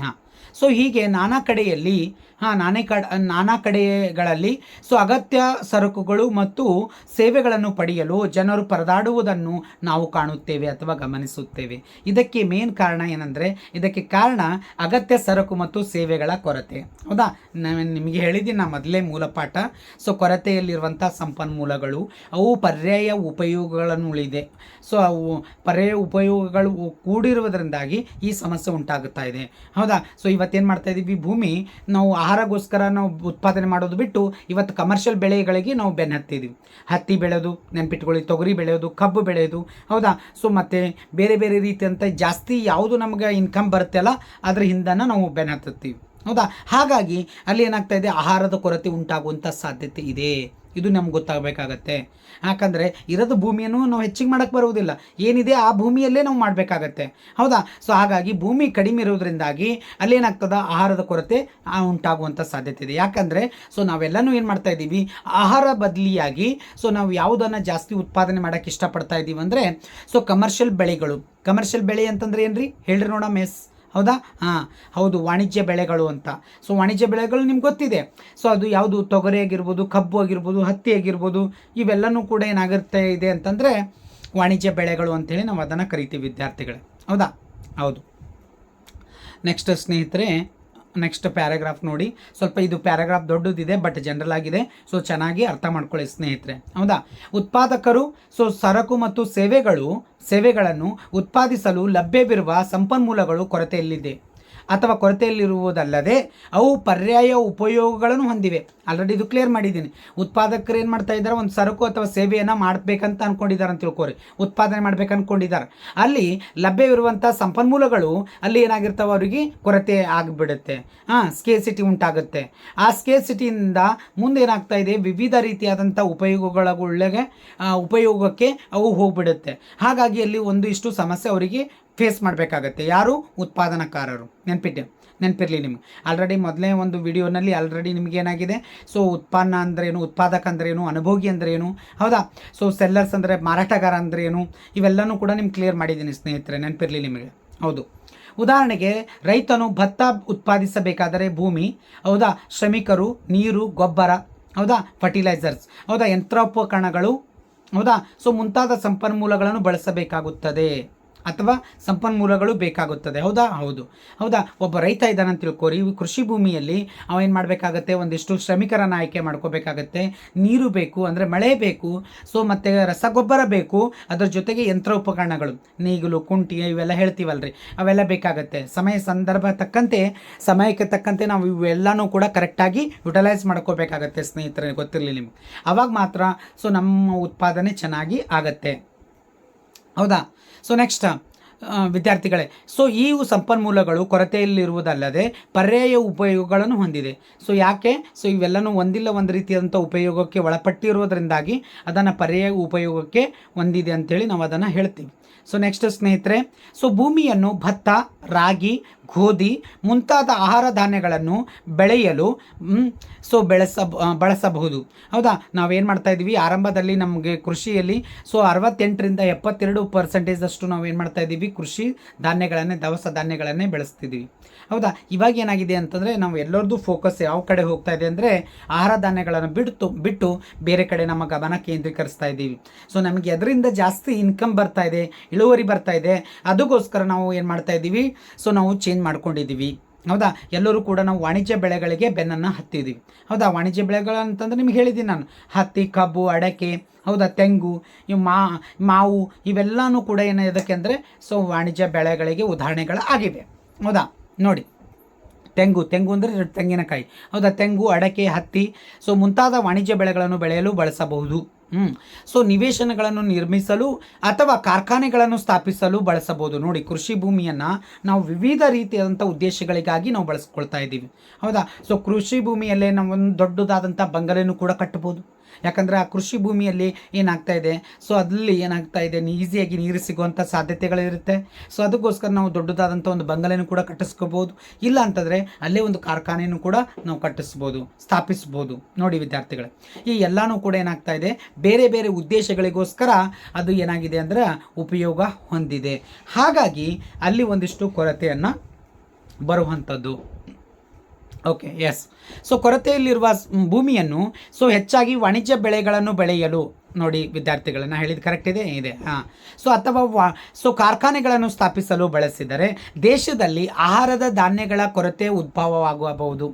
ಹಾಂ. ಸೊ ಹೀಗೆ ನಾನಾ ಕಡೆಯಲ್ಲಿ ಹಾಂ, ನಾನೇ ಕಡ, ನಾನಾ ಕಡೆಗಳಲ್ಲಿ ಸೊ ಅಗತ್ಯ ಸರಕುಗಳು ಮತ್ತು ಸೇವೆಗಳನ್ನು ಪಡೆಯಲು ಜನರು ಪರದಾಡುವುದನ್ನು ನಾವು ಕಾಣುತ್ತೇವೆ ಅಥವಾ ಗಮನಿಸುತ್ತೇವೆ. ಇದಕ್ಕೆ ಮೇನ್ ಕಾರಣ ಏನಂದರೆ, ಇದಕ್ಕೆ ಕಾರಣ ಅಗತ್ಯ ಸರಕು ಮತ್ತು ಸೇವೆಗಳ ಕೊರತೆ. ಹೌದಾ? ನಿಮಗೆ ಹೇಳಿದ್ದೀನಿ ನಾ ಮೊದಲೇ ಮೂಲಪಾಠ ಸೊ ಕೊರತೆಯಲ್ಲಿರುವಂಥ ಸಂಪನ್ಮೂಲಗಳು, ಅವು ಪರ್ಯಾಯ ಉಪಯೋಗಗಳನ್ನು ಉಳಿದೆ ಸೊ ಅವು ಪರ್ಯಾಯ ಉಪಯೋಗಗಳು ಕೂಡಿರುವುದರಿಂದಾಗಿ ಈ ಸಮಸ್ಯೆ ಉಂಟಾಗುತ್ತಾ ಇದೆ. ಹೌದಾ? ಸೊ ಇವತ್ತೇನು ಮಾಡ್ತಾ ಇದ್ದೀವಿ ಭೂಮಿ, ನಾವು ಆಹಾರಗೋಸ್ಕರ ನಾವು ಉತ್ಪಾದನೆ ಮಾಡೋದು ಬಿಟ್ಟು ಇವತ್ತು ಕಮರ್ಷಿಯಲ್ ಬೆಳೆಗಳಿಗೆ ನಾವು ಬೆನ್ನು ಹತ್ತಿದ್ದೀವಿ ಹತ್ತಿ ಬೆಳೆಯೋದು ನೆನ್ಪಿಟ್ಕೊಳ್ಳಿ, ತೊಗರಿ ಬೆಳೆಯೋದು, ಕಬ್ಬು ಬೆಳೆಯೋದು, ಹೌದಾ? ಸೊ ಮತ್ತು ಬೇರೆ ಬೇರೆ ರೀತಿಯಂಥ ಜಾಸ್ತಿ ಯಾವುದು ನಮಗೆ ಇನ್ಕಮ್ ಬರುತ್ತೆ ಅಲ್ಲ, ಅದ್ರ ಹಿಂದನ ನಾವು ಬೆನ್ನು ಹೌದಾ? ಹಾಗಾಗಿ ಅಲ್ಲಿ ಏನಾಗ್ತಾ ಇದೆ? ಆಹಾರದ ಕೊರತೆ ಉಂಟಾಗುವಂಥ ಸಾಧ್ಯತೆ ಇದೆ. ಇದು ನಮ್ಗೆ ಗೊತ್ತಾಗಬೇಕಾಗತ್ತೆ. ಯಾಕಂದರೆ ಇರೋದು ಭೂಮಿಯನ್ನು ನಾವು ಹೆಚ್ಚಿಗೆ ಮಾಡೋಕ್ಕೆ ಬರುವುದಿಲ್ಲ. ಏನಿದೆ ಆ ಭೂಮಿಯಲ್ಲೇ ನಾವು ಮಾಡಬೇಕಾಗತ್ತೆ. ಹೌದಾ? ಸೊ ಹಾಗಾಗಿ ಭೂಮಿ ಕಡಿಮೆ ಇರೋದ್ರಿಂದಾಗಿ ಅಲ್ಲೇನಾಗ್ತದ? ಆಹಾರದ ಕೊರತೆ ಉಂಟಾಗುವಂಥ ಸಾಧ್ಯತೆ ಇದೆ. ಯಾಕಂದರೆ ಸೊ ನಾವೆಲ್ಲನೂ ಏನು ಮಾಡ್ತಾ ಇದ್ದೀವಿ? ಆಹಾರ ಬದಲಿಯಾಗಿ ಸೊ ನಾವು ಯಾವುದನ್ನು ಜಾಸ್ತಿ ಉತ್ಪಾದನೆ ಮಾಡೋಕ್ಕೆ ಇಷ್ಟಪಡ್ತಾ ಇದ್ದೀವಿ ಅಂದರೆ ಸೊ ಕಮರ್ಷಿಯಲ್ ಬೆಳೆಗಳು. ಕಮರ್ಷಿಯಲ್ ಬೆಳೆ ಅಂತಂದ್ರೆ ಏನು ರೀ ಹೇಳ್ರಿ ನೋಡೋಣ ಮೆಸ್ ಹೌದಾ? ಹಾಂ, ಹೌದು, ವಾಣಿಜ್ಯ ಬೆಳೆಗಳು ಅಂತ. ಸೊ ವಾಣಿಜ್ಯ ಬೆಳೆಗಳು ನಿಮ್ಗೆ ಗೊತ್ತಿದೆ. ಸೊ ಅದು ಯಾವುದು? ತೊಗರಿ ಆಗಿರ್ಬೋದು ಕಬ್ಬು ಆಗಿರ್ಬೋದು, ಹತ್ತಿ ಆಗಿರ್ಬೋದು, ಇವೆಲ್ಲನೂ ಕೂಡ ಏನಾಗುತ್ತೆ ಇದೆ ಅಂತಂದರೆ ವಾಣಿಜ್ಯ ಬೆಳೆಗಳು ಅಂತೇಳಿ ನಾವು ಅದನ್ನು ಕರಿತೀವಿ, ವಿದ್ಯಾರ್ಥಿಗಳೇ. ಹೌದಾ? ಹೌದು. ನೆಕ್ಸ್ಟ್ ಸ್ನೇಹಿತರೆ ನೆಕ್ಸ್ಟ್ ಪ್ಯಾರಾಗ್ರಾಫ್ ನೋಡಿ. ಸ್ವಲ್ಪ ಇದು ಪ್ಯಾರಾಗ್ರಾಫ್ ದೊಡ್ಡದಿದೆ ಬಟ್ ಜನರಲ್ ಆಗಿದೆ. ಸೊ ಚೆನ್ನಾಗಿ ಅರ್ಥ ಮಾಡ್ಕೊಳ್ಳಿ ಸ್ನೇಹಿತರೆ. ಹೌದಾ? ಉತ್ಪಾದಕರು ಸೊ ಸರಕು ಮತ್ತು ಸೇವೆಗಳು, ಸೇವೆಗಳನ್ನು ಉತ್ಪಾದಿಸಲು ಲಭ್ಯವಿರುವ ಸಂಪನ್ಮೂಲಗಳು ಕೊರತೆಯಲ್ಲಿದೆ. ಅಥವಾ ಕೊರತೆಯಲ್ಲಿರುವುದಲ್ಲದೆ ಅವು ಪರ್ಯಾಯ ಉಪಯೋಗಗಳನ್ನು ಹೊಂದಿವೆ. ಆಲ್ರೆಡಿ ಇದು ಕ್ಲಿಯರ್ ಮಾಡಿದ್ದೀನಿ. ಉತ್ಪಾದಕರು ಏನು ಮಾಡ್ತಾ ಇದ್ದಾರೆ? ಒಂದು ಸರಕು ಅಥವಾ ಸೇವೆಯನ್ನು ಮಾಡಬೇಕಂತ ಅಂದ್ಕೊಂಡಿದ್ದಾರೆ ಅಂತ ತಿಳ್ಕೊರಿ ಉತ್ಪಾದನೆ ಮಾಡ್ಬೇಕು ಅಂದ್ಕೊಂಡಿದ್ದಾರೆ ಅಲ್ಲಿ ಲಭ್ಯವಿರುವಂಥ ಸಂಪನ್ಮೂಲಗಳು ಅಲ್ಲಿ ಏನಾಗಿರ್ತಾವೆ ಅವರಿಗೆ? ಕೊರತೆ ಆಗಿಬಿಡುತ್ತೆ. ಹಾಂ ಸ್ಕೇರ್ ಸಿಟಿ ಉಂಟಾಗುತ್ತೆ. ಆ ಸ್ಕೇರ್ ಸಿಟಿಯಿಂದ ಮುಂದೆ ಏನಾಗ್ತಾ ಇದೆ? ವಿವಿಧ ರೀತಿಯಾದಂಥ ಉಪಯೋಗಗಳ ಒಳ್ಳೆಗೆ ಉಪಯೋಗಕ್ಕೆ ಅವು ಹೋಗ್ಬಿಡುತ್ತೆ. ಹಾಗಾಗಿ ಅಲ್ಲಿ ಒಂದು ಇಷ್ಟು ಸಮಸ್ಯೆ ಅವರಿಗೆ ಫೇಸ್ ಮಾಡಬೇಕಾಗತ್ತೆ. ಯಾರು? ಉತ್ಪಾದನಕಾರರು. ನೆನಪಿಟ್ಟೆ ನೆನಪಿರಲಿ ನಿಮ್ಗೆ. ಆಲ್ರೆಡಿ ಮೊದಲೇ ಒಂದು ವಿಡಿಯೋನಲ್ಲಿ ಆಲ್ರೆಡಿ ನಿಮಗೇನಾಗಿದೆ ಸೊ ಉತ್ಪನ್ನ ಅಂದ್ರೇನು? ಉತ್ಪಾದಕ ಅಂದ್ರೇನು? ಅನುಭೋಗಿ ಅಂದ್ರೇನು? ಹೌದಾ? ಸೊ ಸೆಲ್ಲರ್ಸ್ ಅಂದರೆ ಮಾರಾಟಗಾರ ಅಂದ್ರೇನು? ಇವೆಲ್ಲನೂ ಕೂಡ ನಿಮ್ಗೆ ಕ್ಲಿಯರ್ ಮಾಡಿದ್ದೀನಿ ಸ್ನೇಹಿತರೆ. ನೆನಪಿರಲಿ ನಿಮಗೆ. ಹೌದು. ಉದಾಹರಣೆಗೆ, ರೈತನು ಭತ್ತ ಉತ್ಪಾದಿಸಬೇಕಾದರೆ ಭೂಮಿ, ಹೌದಾ? ಶ್ರಮಿಕರು ನೀರು, ಗೊಬ್ಬರ, ಹೌದಾ? ಫರ್ಟಿಲೈಸರ್ಸ್ ಹೌದಾ? ಯಂತ್ರೋಪಕರಣಗಳು, ಹೌದಾ? ಸೊ ಮುಂತಾದ ಸಂಪನ್ಮೂಲಗಳನ್ನು ಬಳಸಬೇಕಾಗುತ್ತದೆ. ಅಥವಾ ಸಂಪನ್ಮೂಲಗಳು ಬೇಕಾಗುತ್ತದೆ. ಹೌದಾ? ಹೌದು. ಹೌದಾ? ಒಬ್ಬ ರೈತ ಇದ್ದಾನಂತ ತಿಳ್ಕೋರಿ. ಕೃಷಿ ಭೂಮಿಯಲ್ಲಿ ಅವ ಏನು ಮಾಡಬೇಕಾಗತ್ತೆ? ಒಂದಿಷ್ಟು ಶ್ರಮಿಕರನ್ನು ಆಯ್ಕೆ ಮಾಡ್ಕೋಬೇಕಾಗತ್ತೆ. ನೀರು ಬೇಕು ಅಂದರೆ ಮಳೆ ಬೇಕು. ಸೊ, ಮತ್ತು ರಸಗೊಬ್ಬರ ಬೇಕು. ಅದರ ಜೊತೆಗೆ ಯಂತ್ರ ಉಪಕರಣಗಳು. ನೇಗಿಲು, ಕುಂಟಿ ಇವೆಲ್ಲ ಹೇಳ್ತೀವಲ್ರಿ. ಅವೆಲ್ಲ ಬೇಕಾಗತ್ತೆ. ಸಮಯ ಸಂದರ್ಭ ತಕ್ಕಂತೆ, ಸಮಯಕ್ಕೆ ತಕ್ಕಂತೆ ನಾವು ಇವೆಲ್ಲನೂ ಕೂಡ ಕರೆಕ್ಟಾಗಿ ಯುಟಿಲೈಸ್ ಮಾಡ್ಕೋಬೇಕಾಗತ್ತೆ ಸ್ನೇಹಿತರೆ, ಗೊತ್ತಿರಲಿ ನಿಮ್ಗೆ. ಅವಾಗ ಮಾತ್ರ ಸೊ, ನಮ್ಮ ಉತ್ಪಾದನೆ ಚೆನ್ನಾಗಿ ಆಗತ್ತೆ. ಹೌದಾ? ಸೊ ನೆಕ್ಸ್ಟ್ ವಿದ್ಯಾರ್ಥಿಗಳೇ ಸೊ ಈ ಸಂಪನ್ಮೂಲಗಳು ಕೊರತೆಯಲ್ಲಿರುವುದಲ್ಲದೆ ಪರ್ಯಾಯ ಉಪಯೋಗಗಳನ್ನು ಹೊಂದಿದೆ. ಸೊ ಯಾಕೆ? ಸೊ ಇವೆಲ್ಲನೂ ಒಂದಿಲ್ಲ ಒಂದು ರೀತಿಯಾದಂಥ ಉಪಯೋಗಕ್ಕೆ ಒಳಪಟ್ಟಿರುವುದರಿಂದಾಗಿ ಅದನ್ನು ಪರ್ಯಾಯ ಉಪಯೋಗಕ್ಕೆ ಹೊಂದಿದೆ ಅಂಥೇಳಿ ನಾವು ಅದನ್ನು ಹೇಳ್ತೀವಿ. ಸೊ ನೆಕ್ಸ್ಟ್ ಸ್ನೇಹಿತರೆ ಸೊ ಭೂಮಿಯನ್ನು ಭತ್ತ, ರಾಗಿ, ಗೋಧಿ ಮುಂತಾದ ಆಹಾರ ಧಾನ್ಯಗಳನ್ನು ಬೆಳೆಯಲು ಸೊ ಬೆಳೆಸ ಬಳಸಬಹುದು. ಹೌದಾ? ನಾವೇನು ಮಾಡ್ತಾ ಇದ್ದೀವಿ ಆರಂಭದಲ್ಲಿ ನಮಗೆ ಕೃಷಿಯಲ್ಲಿ ಸೊ ಅರವತ್ತೆಂಟರಿಂದ ಎಪ್ಪತ್ತೆರಡು ಪರ್ಸೆಂಟೇಜ್ ಅಷ್ಟು ನಾವು ಏನು ಮಾಡ್ತಾ ಇದ್ದೀವಿ ಕೃಷಿ ಧಾನ್ಯಗಳನ್ನೇ, ದವಸ ಧಾನ್ಯಗಳನ್ನೇ ಬೆಳೆಸ್ತಿದ್ದೀವಿ ಹೌದಾ? ಇವಾಗ ಏನಾಗಿದೆ ಅಂತಂದರೆ ನಾವು ಎಲ್ಲರದ್ದು ಫೋಕಸ್ ಯಾವ ಕಡೆ ಹೋಗ್ತಾ ಇದೆ ಅಂದರೆ ಆಹಾರ ಧಾನ್ಯಗಳನ್ನು ಬಿಟ್ಟು ಬಿಟ್ಟು ಬೇರೆ ಕಡೆ ನಮ್ಮ ಗಮನ ಕೇಂದ್ರೀಕರಿಸ್ತಾ ಇದ್ದೀವಿ. ಸೊ ನಮಗೆ ಅದರಿಂದ ಜಾಸ್ತಿ ಇನ್ಕಮ್ ಬರ್ತಾ ಇದೆ, ಇಳುವರಿ ಬರ್ತಾ ಇದೆ, ಅದಕ್ಕೋಸ್ಕರ ನಾವು ಏನು ಮಾಡ್ತಾ ಇದ್ದೀವಿ? ಸೊ ನಾವು ಚೇಂಜ್ ಮಾಡ್ಕೊಂಡಿದ್ದೀವಿ. ಹೌದಾ? ಎಲ್ಲರೂ ಕೂಡ ನಾವು ವಾಣಿಜ್ಯ ಬೆಳೆಗಳಿಗೆ ಬೆನ್ನನ್ನು ಹತ್ತಿದ್ದೀವಿ. ಹೌದಾ? ವಾಣಿಜ್ಯ ಬೆಳೆಗಳು ಅಂತಂದ್ರೆ ನಿಮ್ಗೆ ಹೇಳಿದ್ದೀನಿ ನಾನು. ಹತ್ತಿ, ಕಬ್ಬು, ಅಡಕೆ, ಹೌದಾ? ತೆಂಗು, ಇವು ಮಾ ಮಾವು, ಇವೆಲ್ಲನೂ ಕೂಡ ಏನು ಇದಕ್ಕೆ ಅಂದರೆ ಸೊ ವಾಣಿಜ್ಯ ಬೆಳೆಗಳಿಗೆ ಉದಾಹರಣೆಗಳು ಆಗಿವೆ ಹೌದಾ? ನೋಡಿ. ತೆಂಗು ತೆಂಗು ಅಂದರೆ ತೆಂಗಿನಕಾಯಿ. ಹೌದಾ? ತೆಂಗು, ಅಡಕೆ, ಹತ್ತಿ. ಸೊ ಮುಂತಾದ ವಾಣಿಜ್ಯ ಬೆಳೆಗಳನ್ನು ಬೆಳೆಯಲು ಬಳಸಬಹುದು. ಹ್ಞೂ ಸೊ ನಿವೇಶನಗಳನ್ನು ನಿರ್ಮಿಸಲು ಅಥವಾ ಕಾರ್ಖಾನೆಗಳನ್ನು ಸ್ಥಾಪಿಸಲು ಬಳಸಬಹುದು. ನೋಡಿ, ಕೃಷಿ ಭೂಮಿಯನ್ನು ನಾವು ವಿವಿಧ ರೀತಿಯಾದಂಥ ಉದ್ದೇಶಗಳಿಗಾಗಿ ನಾವು ಬಳಸ್ಕೊಳ್ತಾ ಇದ್ದೀವಿ. ಹೌದಾ? ಸೊ ಕೃಷಿ ಭೂಮಿಯಲ್ಲೇ ನಾವು ಒಂದು ದೊಡ್ಡದಾದಂಥ ಬಂಗಲೆಯನ್ನು ಕೂಡ ಕಟ್ಟಬೋದು ಯಾಕಂದರೆ ಆ ಕೃಷಿ ಭೂಮಿಯಲ್ಲಿ ಏನಾಗ್ತಾ ಇದೆ? ಸೊ ಅದರಲ್ಲಿ ಏನಾಗ್ತಾ ಇದೆ? ಈಸಿಯಾಗಿ ನೀರು ಸಿಗುವಂಥ ಸಾಧ್ಯತೆಗಳಿರುತ್ತೆ. ಸೊ ಅದಕ್ಕೋಸ್ಕರ ನಾವು ದೊಡ್ಡದಾದಂಥ ಒಂದು ಬಂಗಲೆಯನ್ನು ಕೂಡ ಕಟ್ಟಿಸ್ಕೋಬೋದು. ಇಲ್ಲ ಅಂತಂದರೆ ಅಲ್ಲೇ ಒಂದು ಕಾರ್ಖಾನೆಯನ್ನು ಕೂಡ ನಾವು ಕಟ್ಟಿಸ್ಬೋದು, ಸ್ಥಾಪಿಸ್ಬೋದು. ನೋಡಿ ವಿದ್ಯಾರ್ಥಿಗಳೇ, ಈ ಎಲ್ಲನೂ ಕೂಡ ಏನಾಗ್ತಾ ಇದೆ? ಬೇರೆ ಬೇರೆ ಉದ್ದೇಶಗಳಿಗೋಸ್ಕರ ಅದು ಏನಾಗಿದೆ ಅಂದರೆ ಉಪಯೋಗ ಹೊಂದಿದೆ. ಹಾಗಾಗಿ ಅಲ್ಲಿ ಒಂದಿಷ್ಟು ಕೊರತೆಯನ್ನು ಬರುವಂಥದ್ದು. ಓಕೆ ಎಸ್ ಸೊ ಕೊರತೆಯಲ್ಲಿರುವ ಭೂಮಿಯನ್ನು ಸೊ ಹೆಚ್ಚಾಗಿ ವಾಣಿಜ್ಯ ಬೆಳೆಗಳನ್ನು ಬೆಳೆಯಲು ನೋಡಿ ವಿದ್ಯಾರ್ಥಿಗಳನ್ನು ಹೇಳಿದ ಕರೆಕ್ಟ್ ಇದೆ ಇದೆ, ಹಾಂ. ಸೊ ಅಥವಾ ವಾ ಸೊ ಕಾರ್ಖಾನೆಗಳನ್ನು ಸ್ಥಾಪಿಸಲು ಬಳಸಿದರೆ ದೇಶದಲ್ಲಿ ಆಹಾರದ ಧಾನ್ಯಗಳ ಕೊರತೆ ಉದ್ಭವವಾಗಬಹುದು.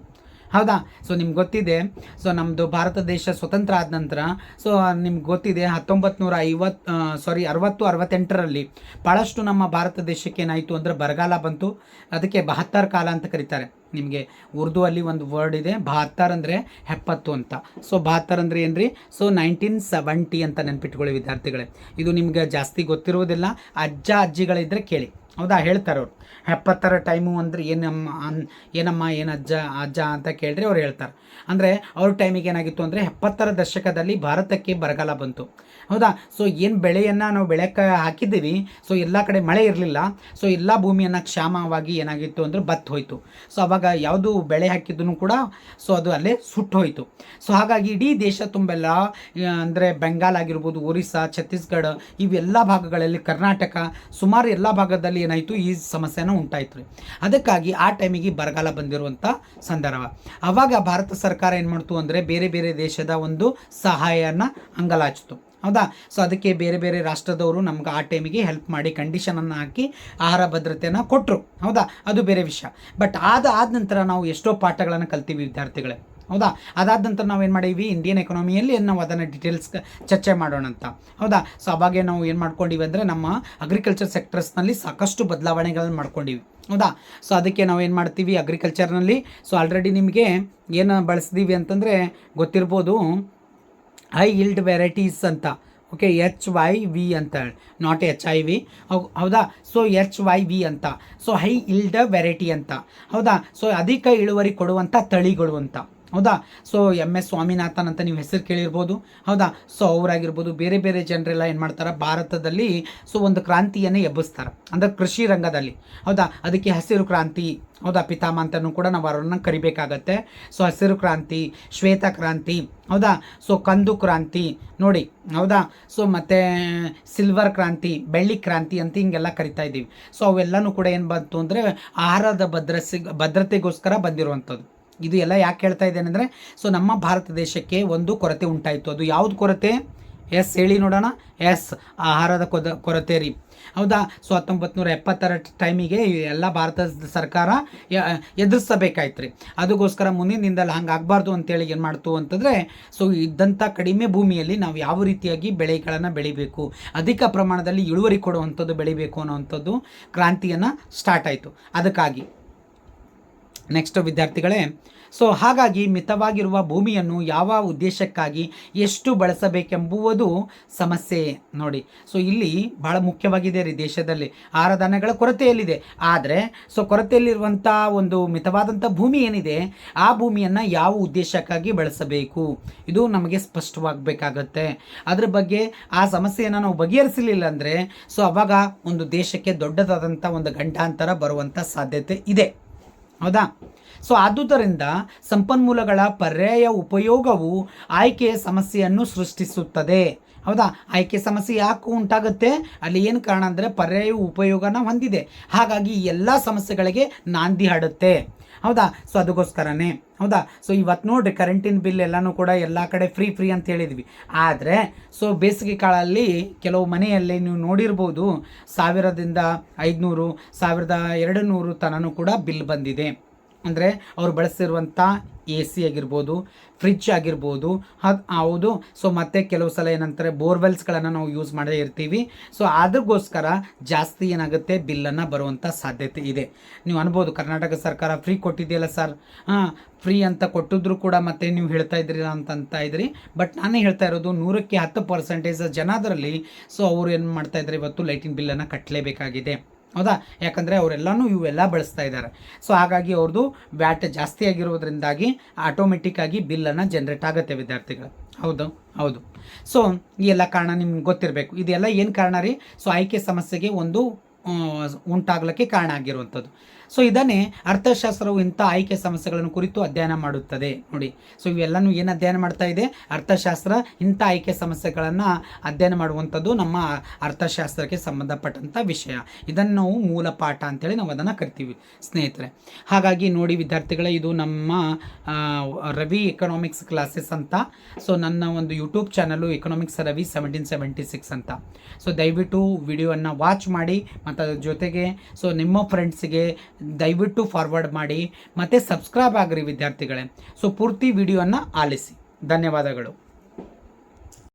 ಹೌದಾ? ಸೊ ನಿಮ್ಗೆ ಗೊತ್ತಿದೆ. ಸೊ ನಮ್ಮದು ಭಾರತ ದೇಶ ಸ್ವತಂತ್ರ ಆದ ನಂತರ ಸೊ ನಿಮ್ಗೆ ಗೊತ್ತಿದೆ ಹತ್ತೊಂಬತ್ತು ನೂರ ಐವತ್ತು ಸಾರಿ ಅರವತ್ತು, ಅರವತ್ತೆಂಟರಲ್ಲಿ ಭಾಳಷ್ಟು ನಮ್ಮ ಭಾರತ ದೇಶಕ್ಕೆ ಏನಾಯಿತು ಅಂದರೆ ಬರಗಾಲ ಬಂತು. ಅದಕ್ಕೆ ಬಹತ್ತರ ಕಾಲ ಅಂತ ಕರೀತಾರೆ. ನಿಮಗೆ ಉರ್ದು ಅಲ್ಲಿ ಒಂದು ವರ್ಡ್ ಇದೆ ಬಹತ್ತರ್ ಅಂದರೆ ಹೆಪ್ಪತ್ತು ಅಂತ. ಸೊ ಬಹತ್ತರ್ ಅಂದರೆ ಏನ್ರಿ? ಸೊ ನೈನ್ಟೀನ್ ಸೆವೆಂಟಿ ಅಂತ ನೆನ್ಪಿಟ್ಕೊಳ್ಳಿ ವಿದ್ಯಾರ್ಥಿಗಳೇ. ಇದು ನಿಮ್ಗೆ ಜಾಸ್ತಿ ಗೊತ್ತಿರುವುದಿಲ್ಲ ಅಜ್ಜ, ಅಜ್ಜಿಗಳಿದ್ರೆ ಕೇಳಿ. ಹೌದಾ? ಹೇಳ್ತಾರೆ ಅವ್ರು. ಎಪ್ಪತ್ತರ ಟೈಮು ಅಂದರೆ ಏನಮ್ಮ ಅನ್ ಏನಮ್ಮ, ಏನು ಅಜ್ಜ ಅಜ್ಜ ಅಂತ ಕೇಳಿದ್ರೆ ಅವ್ರು ಹೇಳ್ತಾರೆ. ಅಂದರೆ ಅವ್ರ ಟೈಮಿಗೆ ಏನಾಗಿತ್ತು ಅಂದರೆ ಎಪ್ಪತ್ತರ ದಶಕದಲ್ಲಿ ಭಾರತಕ್ಕೆ ಬರಗಾಲ ಬಂತು. ಹೌದಾ? ಸೊ ಏನು ಬೆಳೆಯನ್ನು ನಾವು ಬೆಳೆಯೋಕ್ಕೆ ಹಾಕಿದ್ದೀವಿ ಸೊ ಎಲ್ಲ ಕಡೆ ಮಳೆ ಇರಲಿಲ್ಲ ಸೊ ಎಲ್ಲ ಭೂಮಿಯನ್ನು ಕ್ಷಾಮವಾಗಿ ಏನಾಗಿತ್ತು ಅಂದರೆ ಬತ್ತು ಹೋಯಿತು. ಸೊ ಅವಾಗ ಯಾವುದು ಬೆಳೆ ಹಾಕಿದ್ದೂ ಕೂಡ ಸೊ ಅದು ಅಲ್ಲೇ ಸುಟ್ಟು ಹೋಯಿತು. ಸೊ ಹಾಗಾಗಿ ಇಡೀ ದೇಶ ತುಂಬೆಲ್ಲ ಅಂದರೆ ಬೆಂಗಾಲ್ ಆಗಿರ್ಬೋದು, ಒರಿಸ್ಸಾ, ಛತ್ತೀಸ್ಗಢ, ಇವೆಲ್ಲ ಭಾಗಗಳಲ್ಲಿ ಕರ್ನಾಟಕ ಸುಮಾರು ಎಲ್ಲ ಭಾಗದಲ್ಲಿ ಏನಾಯಿತು ಈ ಸಮಸ್ಯೆನ ಉಂಟಾಯ್ತು ರೀ. ಅದಕ್ಕಾಗಿ ಆ ಟೈಮಿಗೆ ಬರಗಾಲ ಬಂದಿರುವಂಥ ಸಂದರ್ಭ. ಅವಾಗ ಭಾರತ ಸರ್ಕಾರ ಏನು ಮಾಡ್ತು ಅಂದರೆ ಬೇರೆ ಬೇರೆ ದೇಶದ ಒಂದು ಸಹಾಯನ ಅಂಗಲಾಚಿತು. ಹೌದಾ? ಸೊ ಅದಕ್ಕೆ ಬೇರೆ ಬೇರೆ ರಾಷ್ಟ್ರದವರು ನಮ್ಗೆ ಆ ಟೈಮಿಗೆ ಹೆಲ್ಪ್ ಮಾಡಿ ಕಂಡೀಷನನ್ನು ಹಾಕಿ ಆಹಾರ ಭದ್ರತೆಯನ್ನು ಕೊಟ್ಟರು ಹೌದಾ? ಅದು ಬೇರೆ ವಿಷಯ. ಬಟ್ ಆದ ಆದ ನಂತರ ನಾವು ಎಷ್ಟೋ ಪಾಠಗಳನ್ನು ಕಲ್ತೀವಿ ವಿದ್ಯಾರ್ಥಿಗಳೇ. ಹೌದಾ? ಅದಾದ ನಂತರ ನಾವು ಏನು ಮಾಡೀವಿ ಇಂಡಿಯನ್ ಎಕಾನಮಿಯಲ್ಲಿ ನಾವು ಅದನ್ನು ಡೀಟೇಲ್ಸ್ ಚರ್ಚೆ ಮಾಡೋಣ ಅಂತ. ಹೌದಾ? ಸೊ ಅವಾಗೆ ನಾವು ಏನು ಮಾಡ್ಕೊಂಡಿವಿ ಅಂದರೆ ನಮ್ಮ ಅಗ್ರಿಕಲ್ಚರ್ ಸೆಕ್ಟರ್ಸ್ನಲ್ಲಿ ಸಾಕಷ್ಟು ಬದಲಾವಣೆಗಳನ್ನು ಮಾಡ್ಕೊಂಡಿವಿ. ಹೌದಾ? ಸೊ ಅದಕ್ಕೆ ನಾವು ಏನು ಮಾಡ್ತೀವಿ? ಅಗ್ರಿಕಲ್ಚರ್ನಲ್ಲಿ ಸೊ ಆಲ್ರೆಡಿ ನಿಮಗೆ ಏನು ಬಳಸಿದೀವಿ ಅಂತಂದರೆ ಗೊತ್ತಿರ್ಬೋದು. ಹೈ ಇಲ್ಡ್ ವೆರೈಟೀಸ್ ಅಂತ. ಓಕೆ ಎಚ್ ವೈ ವಿ ಅಂತ ಹೇಳಿ. ನಾಟ್ ಎಚ್ ಐ ವಿ ಹೌದಾ? ಸೊ ಎಚ್ ವೈ ವಿ ಅಂತ. ಸೊ ಹೈ ಇಲ್ಡ್ ವೆರೈಟಿ ಅಂತ. ಹೌದಾ? ಸೊ ಅಧಿಕ ಇಳುವರಿ ಕೊಡುವಂಥ ತಳಿಗಳು ಅಂತ. ಹೌದಾ? ಸೊ ಎಂ ಎಸ್ ಸ್ವಾಮಿನಾಥನ್ ಅಂತ ನೀವು ಹೆಸರು ಕೇಳಿರ್ಬೋದು. ಹೌದಾ? ಸೊ ಅವರಾಗಿರ್ಬೋದು. ಬೇರೆ ಬೇರೆ ಜನರೆಲ್ಲ ಏನು ಮಾಡ್ತಾರೆ? ಭಾರತದಲ್ಲಿ ಸೊ ಒಂದು ಕ್ರಾಂತಿಯನ್ನು ಎಬ್ಬಿಸ್ತಾರೆ. ಅಂದರೆ ಕೃಷಿ ರಂಗದಲ್ಲಿ. ಹೌದಾ? ಅದಕ್ಕೆ ಹಸಿರು ಕ್ರಾಂತಿ, ಹೌದಾ ಪಿತಾಮ ಅಂತಲೂ ಕೂಡ ನಾವು ಅವರನ್ನು ಕರಿಬೇಕಾಗತ್ತೆ. ಸೊ ಹಸಿರು ಕ್ರಾಂತಿ, ಶ್ವೇತ ಕ್ರಾಂತಿ, ಹೌದಾ? ಸೊ ಕಂದು ಕ್ರಾಂತಿ, ನೋಡಿ, ಹೌದಾ? ಸೊ ಮತ್ತು ಸಿಲ್ವರ್ ಕ್ರಾಂತಿ, ಬೆಳ್ಳಿ ಕ್ರಾಂತಿ ಅಂತ ಹಿಂಗೆಲ್ಲ ಕರಿತಾ ಇದ್ದೀವಿ. ಸೊ ಅವೆಲ್ಲನೂ ಕೂಡ ಏನು ಬಂತು ಅಂದರೆ ಆಹಾರದ ಭದ್ರಸಿ, ಭದ್ರತೆಗೋಸ್ಕರ ಬಂದಿರುವಂಥದ್ದು. ಇದು ಎಲ್ಲ ಯಾಕೆ ಹೇಳ್ತಾ ಇದ್ದೇನೆ ಅಂದರೆ ಸೊ ನಮ್ಮ ಭಾರತ ದೇಶಕ್ಕೆ ಒಂದು ಕೊರತೆ ಉಂಟಾಯಿತು. ಅದು ಯಾವುದು ಕೊರತೆ? ಎಸ್, ಹೇಳಿ ನೋಡೋಣ. ಎಸ್, ಆಹಾರದ ಕೊದ, ಕೊರತೆ ರೀ. ಹೌದಾ? ಸೊ ಹತ್ತೊಂಬತ್ತು ನೂರ ಎಪ್ಪತ್ತರ ಟೈಮಿಗೆ ಎಲ್ಲ ಭಾರತ ಸರ್ಕಾರ ಎದುರಿಸಬೇಕಾಯ್ತು ರೀ. ಅದಕ್ಕೋಸ್ಕರ ಮುಂದಿನ ದಿನದಲ್ಲಿ ಹಂಗೆ ಆಗಬಾರ್ದು ಅಂತೇಳಿ ಏನು ಮಾಡ್ತು ಅಂತಂದರೆ ಸೊ ಇದ್ದಂಥ ಕಡಿಮೆ ಭೂಮಿಯಲ್ಲಿ ನಾವು ಯಾವ ರೀತಿಯಾಗಿ ಬೆಳೆಗಳನ್ನು ಬೆಳಿಬೇಕು, ಅಧಿಕ ಪ್ರಮಾಣದಲ್ಲಿ ಇಳುವರಿ ಕೊಡುವಂಥದ್ದು ಬೆಳಿಬೇಕು ಅನ್ನೋವಂಥದ್ದು ಕ್ರಾಂತಿಯನ್ನು ಸ್ಟಾರ್ಟ್ ಆಯಿತು. ಅದಕ್ಕಾಗಿ. ನೆಕ್ಸ್ಟ್ ವಿದ್ಯಾರ್ಥಿಗಳೇ. ಸೊ ಹಾಗಾಗಿ ಮಿತವಾಗಿರುವ ಭೂಮಿಯನ್ನು ಯಾವ ಉದ್ದೇಶಕ್ಕಾಗಿ ಎಷ್ಟು ಬಳಸಬೇಕೆಂಬುವುದು ಸಮಸ್ಯೆ ನೋಡಿ. ಸೊ ಇಲ್ಲಿ ಬಹಳ ಮುಖ್ಯವಾಗಿದೆ ರೀ ದೇಶದಲ್ಲಿ. ಆರಾಧನೆಗಳ ಕೊರತೆಯಲ್ಲಿದೆ. ಆದರೆ ಸೊ ಕೊರತೆಯಲ್ಲಿರುವಂಥ ಒಂದು ಮಿತವಾದಂಥ ಭೂಮಿ ಏನಿದೆ, ಆ ಭೂಮಿಯನ್ನು ಯಾವ ಉದ್ದೇಶಕ್ಕಾಗಿ ಬಳಸಬೇಕು? ಇದು ನಮಗೆ ಸ್ಪಷ್ಟವಾಗಬೇಕಾಗತ್ತೆ. ಅದ್ರ ಬಗ್ಗೆ ಆ ಸಮಸ್ಯೆಯನ್ನು ನಾವು ಬಗೆಹರಿಸಲಿಲ್ಲ ಅಂದರೆ ಸೊ ಅವಾಗ ಒಂದು ದೇಶಕ್ಕೆ ದೊಡ್ಡದಾದಂಥ ಒಂದು ಗಂಟಾಂತರ ಬರುವಂಥ ಸಾಧ್ಯತೆ ಇದೆ. ಹೌದಾ? ಸೊ ಆದುದರಿಂದ ಸಂಪನ್ಮೂಲಗಳ ಪರ್ಯಾಯ ಉಪಯೋಗವು ಆಯ್ಕೆಯ ಸಮಸ್ಯೆಯನ್ನು ಸೃಷ್ಟಿಸುತ್ತದೆ. ಹೌದಾ? ಆಯ್ಕೆ ಸಮಸ್ಯೆ ಯಾಕೆ ಉಂಟಾಗುತ್ತೆ? ಅಲ್ಲಿ ಏನು ಕಾರಣ ಅಂದರೆ ಪರ್ಯಾಯ ಉಪಯೋಗನ ಹೊಂದಿದೆ. ಹಾಗಾಗಿ ಎಲ್ಲ ಸಮಸ್ಯೆಗಳಿಗೆ ನಾಂದಿ ಹಾಡುತ್ತೆ. ಹೌದಾ? ಸೊ ಅದಕ್ಕೋಸ್ಕರನೇ ಹೌದಾ? ಸೊ ಇವತ್ತು ನೋಡಿರಿ ಕರೆಂಟಿನ ಬಿಲ್ ಎಲ್ಲನೂ ಕೂಡ ಎಲ್ಲ ಕಡೆ ಫ್ರೀ ಫ್ರೀ ಅಂತ ಹೇಳಿದ್ವಿ. ಆದರೆ ಸೊ ಬೇಸಿಗೆ ಕಾಲಲ್ಲಿ ಕೆಲವು ಮನೆಯಲ್ಲಿ ನೀವು ನೋಡಿರ್ಬೋದು ಸಾವಿರದಿಂದ ಐದುನೂರು, ಸಾವಿರದ ಎರಡು ನೂರು ಕೂಡ ಬಿಲ್ ಬಂದಿದೆ. ಅಂದರೆ ಅವ್ರು ಬಳಸಿರುವಂಥ ಎ ಸಿ ಆಗಿರ್ಬೋದು ಫ್ರಿಜ್ ಆಗಿರ್ಬೋದು ಅದು ಹೌದು. ಸೊ ಮತ್ತೆ ಕೆಲವು ಸಲ ಏನಂತಾರೆ, ಬೋರ್ವೆಲ್ಸ್ಗಳನ್ನು ನಾವು ಯೂಸ್ ಮಾಡದೇ ಇರ್ತೀವಿ. ಸೊ ಅದಕ್ಕೋಸ್ಕರ ಜಾಸ್ತಿ ಏನಾಗುತ್ತೆ ಬಿಲ್ಲನ್ನು ಬರುವಂಥ ಸಾಧ್ಯತೆ ಇದೆ. ನೀವು ಅನ್ಬೋದು, ಕರ್ನಾಟಕ ಸರ್ಕಾರ ಫ್ರೀ ಕೊಟ್ಟಿದೆಯಲ್ಲ ಸರ್ ಹಾಂ ಫ್ರೀ ಅಂತ ಕೊಟ್ಟಿದ್ರು ಕೂಡ ಮತ್ತೆ ನೀವು ಹೇಳ್ತಾ ಇದ್ರಿ ಅಂತ ಇದ್ರಿ ಬಟ್ ನಾನೇ ಹೇಳ್ತಾ ಇರೋದು, ನೂರಕ್ಕೆ ಹತ್ತು ಪರ್ಸೆಂಟೇಜ್ ಜನ ಅದರಲ್ಲಿ ಸೊ ಅವರು ಏನು ಮಾಡ್ತಾ ಇದ್ದಾರೆ, ಇವತ್ತು ಲೈಟಿನ ಬಿಲ್ಲನ್ನು ಕಟ್ಟಲೇಬೇಕಾಗಿದೆ ಹೌದಾ? ಯಾಕಂದರೆ ಅವರೆಲ್ಲನೂ ಇವೆಲ್ಲ ಬಳಸ್ತಾ ಇದ್ದಾರೆ. ಸೊ ಹಾಗಾಗಿ ಅವ್ರದ್ದು ವ್ಯಾಟ್ ಜಾಸ್ತಿ ಆಗಿರೋದ್ರಿಂದಾಗಿ ಆಟೋಮೆಟಿಕ್ಕಾಗಿ ಬಿಲ್ಲನ್ನು ಜನ್ರೇಟ್ ಆಗುತ್ತೆ ವಿದ್ಯಾರ್ಥಿಗಳು. ಹೌದು ಹೌದು. ಸೊ ಈ ಎಲ್ಲ ಕಾರಣ ನಿಮ್ಗೆ ಗೊತ್ತಿರಬೇಕು. ಇದೆಲ್ಲ ಏನು ಕಾರಣ ರೀ? ಸೊ ಆಯ್ಕೆ ಸಮಸ್ಯೆಗೆ ಒಂದು ಉಂಟಾಗಲಿಕ್ಕೆ ಕಾರಣ ಆಗಿರುವಂಥದ್ದು. ಸೊ ಇದನ್ನೇ ಅರ್ಥಶಾಸ್ತ್ರವು ಇಂಥ ಆಯ್ಕೆ ಸಮಸ್ಯೆಗಳನ್ನು ಕುರಿತು ಅಧ್ಯಯನ ಮಾಡುತ್ತದೆ. ನೋಡಿ ಸೊ ಇವೆಲ್ಲನೂ ಏನು ಅಧ್ಯಯನ ಮಾಡ್ತಾ ಇದೆ? ಅರ್ಥಶಾಸ್ತ್ರ ಇಂಥ ಆಯ್ಕೆ ಸಮಸ್ಯೆಗಳನ್ನು ಅಧ್ಯಯನ ಮಾಡುವಂಥದ್ದು ನಮ್ಮ ಅರ್ಥಶಾಸ್ತ್ರಕ್ಕೆ ಸಂಬಂಧಪಟ್ಟಂಥ ವಿಷಯ. ಇದನ್ನು ನಾವು ಮೂಲ ಪಾಠ ಅಂತೇಳಿ ನಾವು ಅದನ್ನು ಕರಿತೀವಿ, ಸ್ನೇಹಿತರೆ. ಹಾಗಾಗಿ ನೋಡಿ ವಿದ್ಯಾರ್ಥಿಗಳೇ, ಇದು ನಮ್ಮ ರವಿ ಎಕನಾಮಿಕ್ಸ್ ಕ್ಲಾಸಸ್ ಅಂತ. ಸೊ ನನ್ನ ಒಂದು YouTube channel economics Ravi seventeen seventy six ಅಂತ. ಸೊ ದಯವಿಟ್ಟು ವಿಡಿಯೋವನ್ನು ವಾಚ್ ಮಾಡಿ ಅದ್ರ ಜೊತೆಗೆ ಸೊ ನಿಮ್ಮ ಫ್ರೆಂಡ್ಸ್ಗೆ ದಯವಿಟ್ಟು ಫಾರ್ವರ್ಡ್ ಮಾಡಿ, ಮತ್ತು ಸಬ್ಸ್ಕ್ರೈಬ್ ಆಗಿರಿ ವಿದ್ಯಾರ್ಥಿಗಳೇ. ಸೊ ಪೂರ್ತಿ ವಿಡಿಯೋನ ಆಲಿಸಿ. ಧನ್ಯವಾದಗಳು.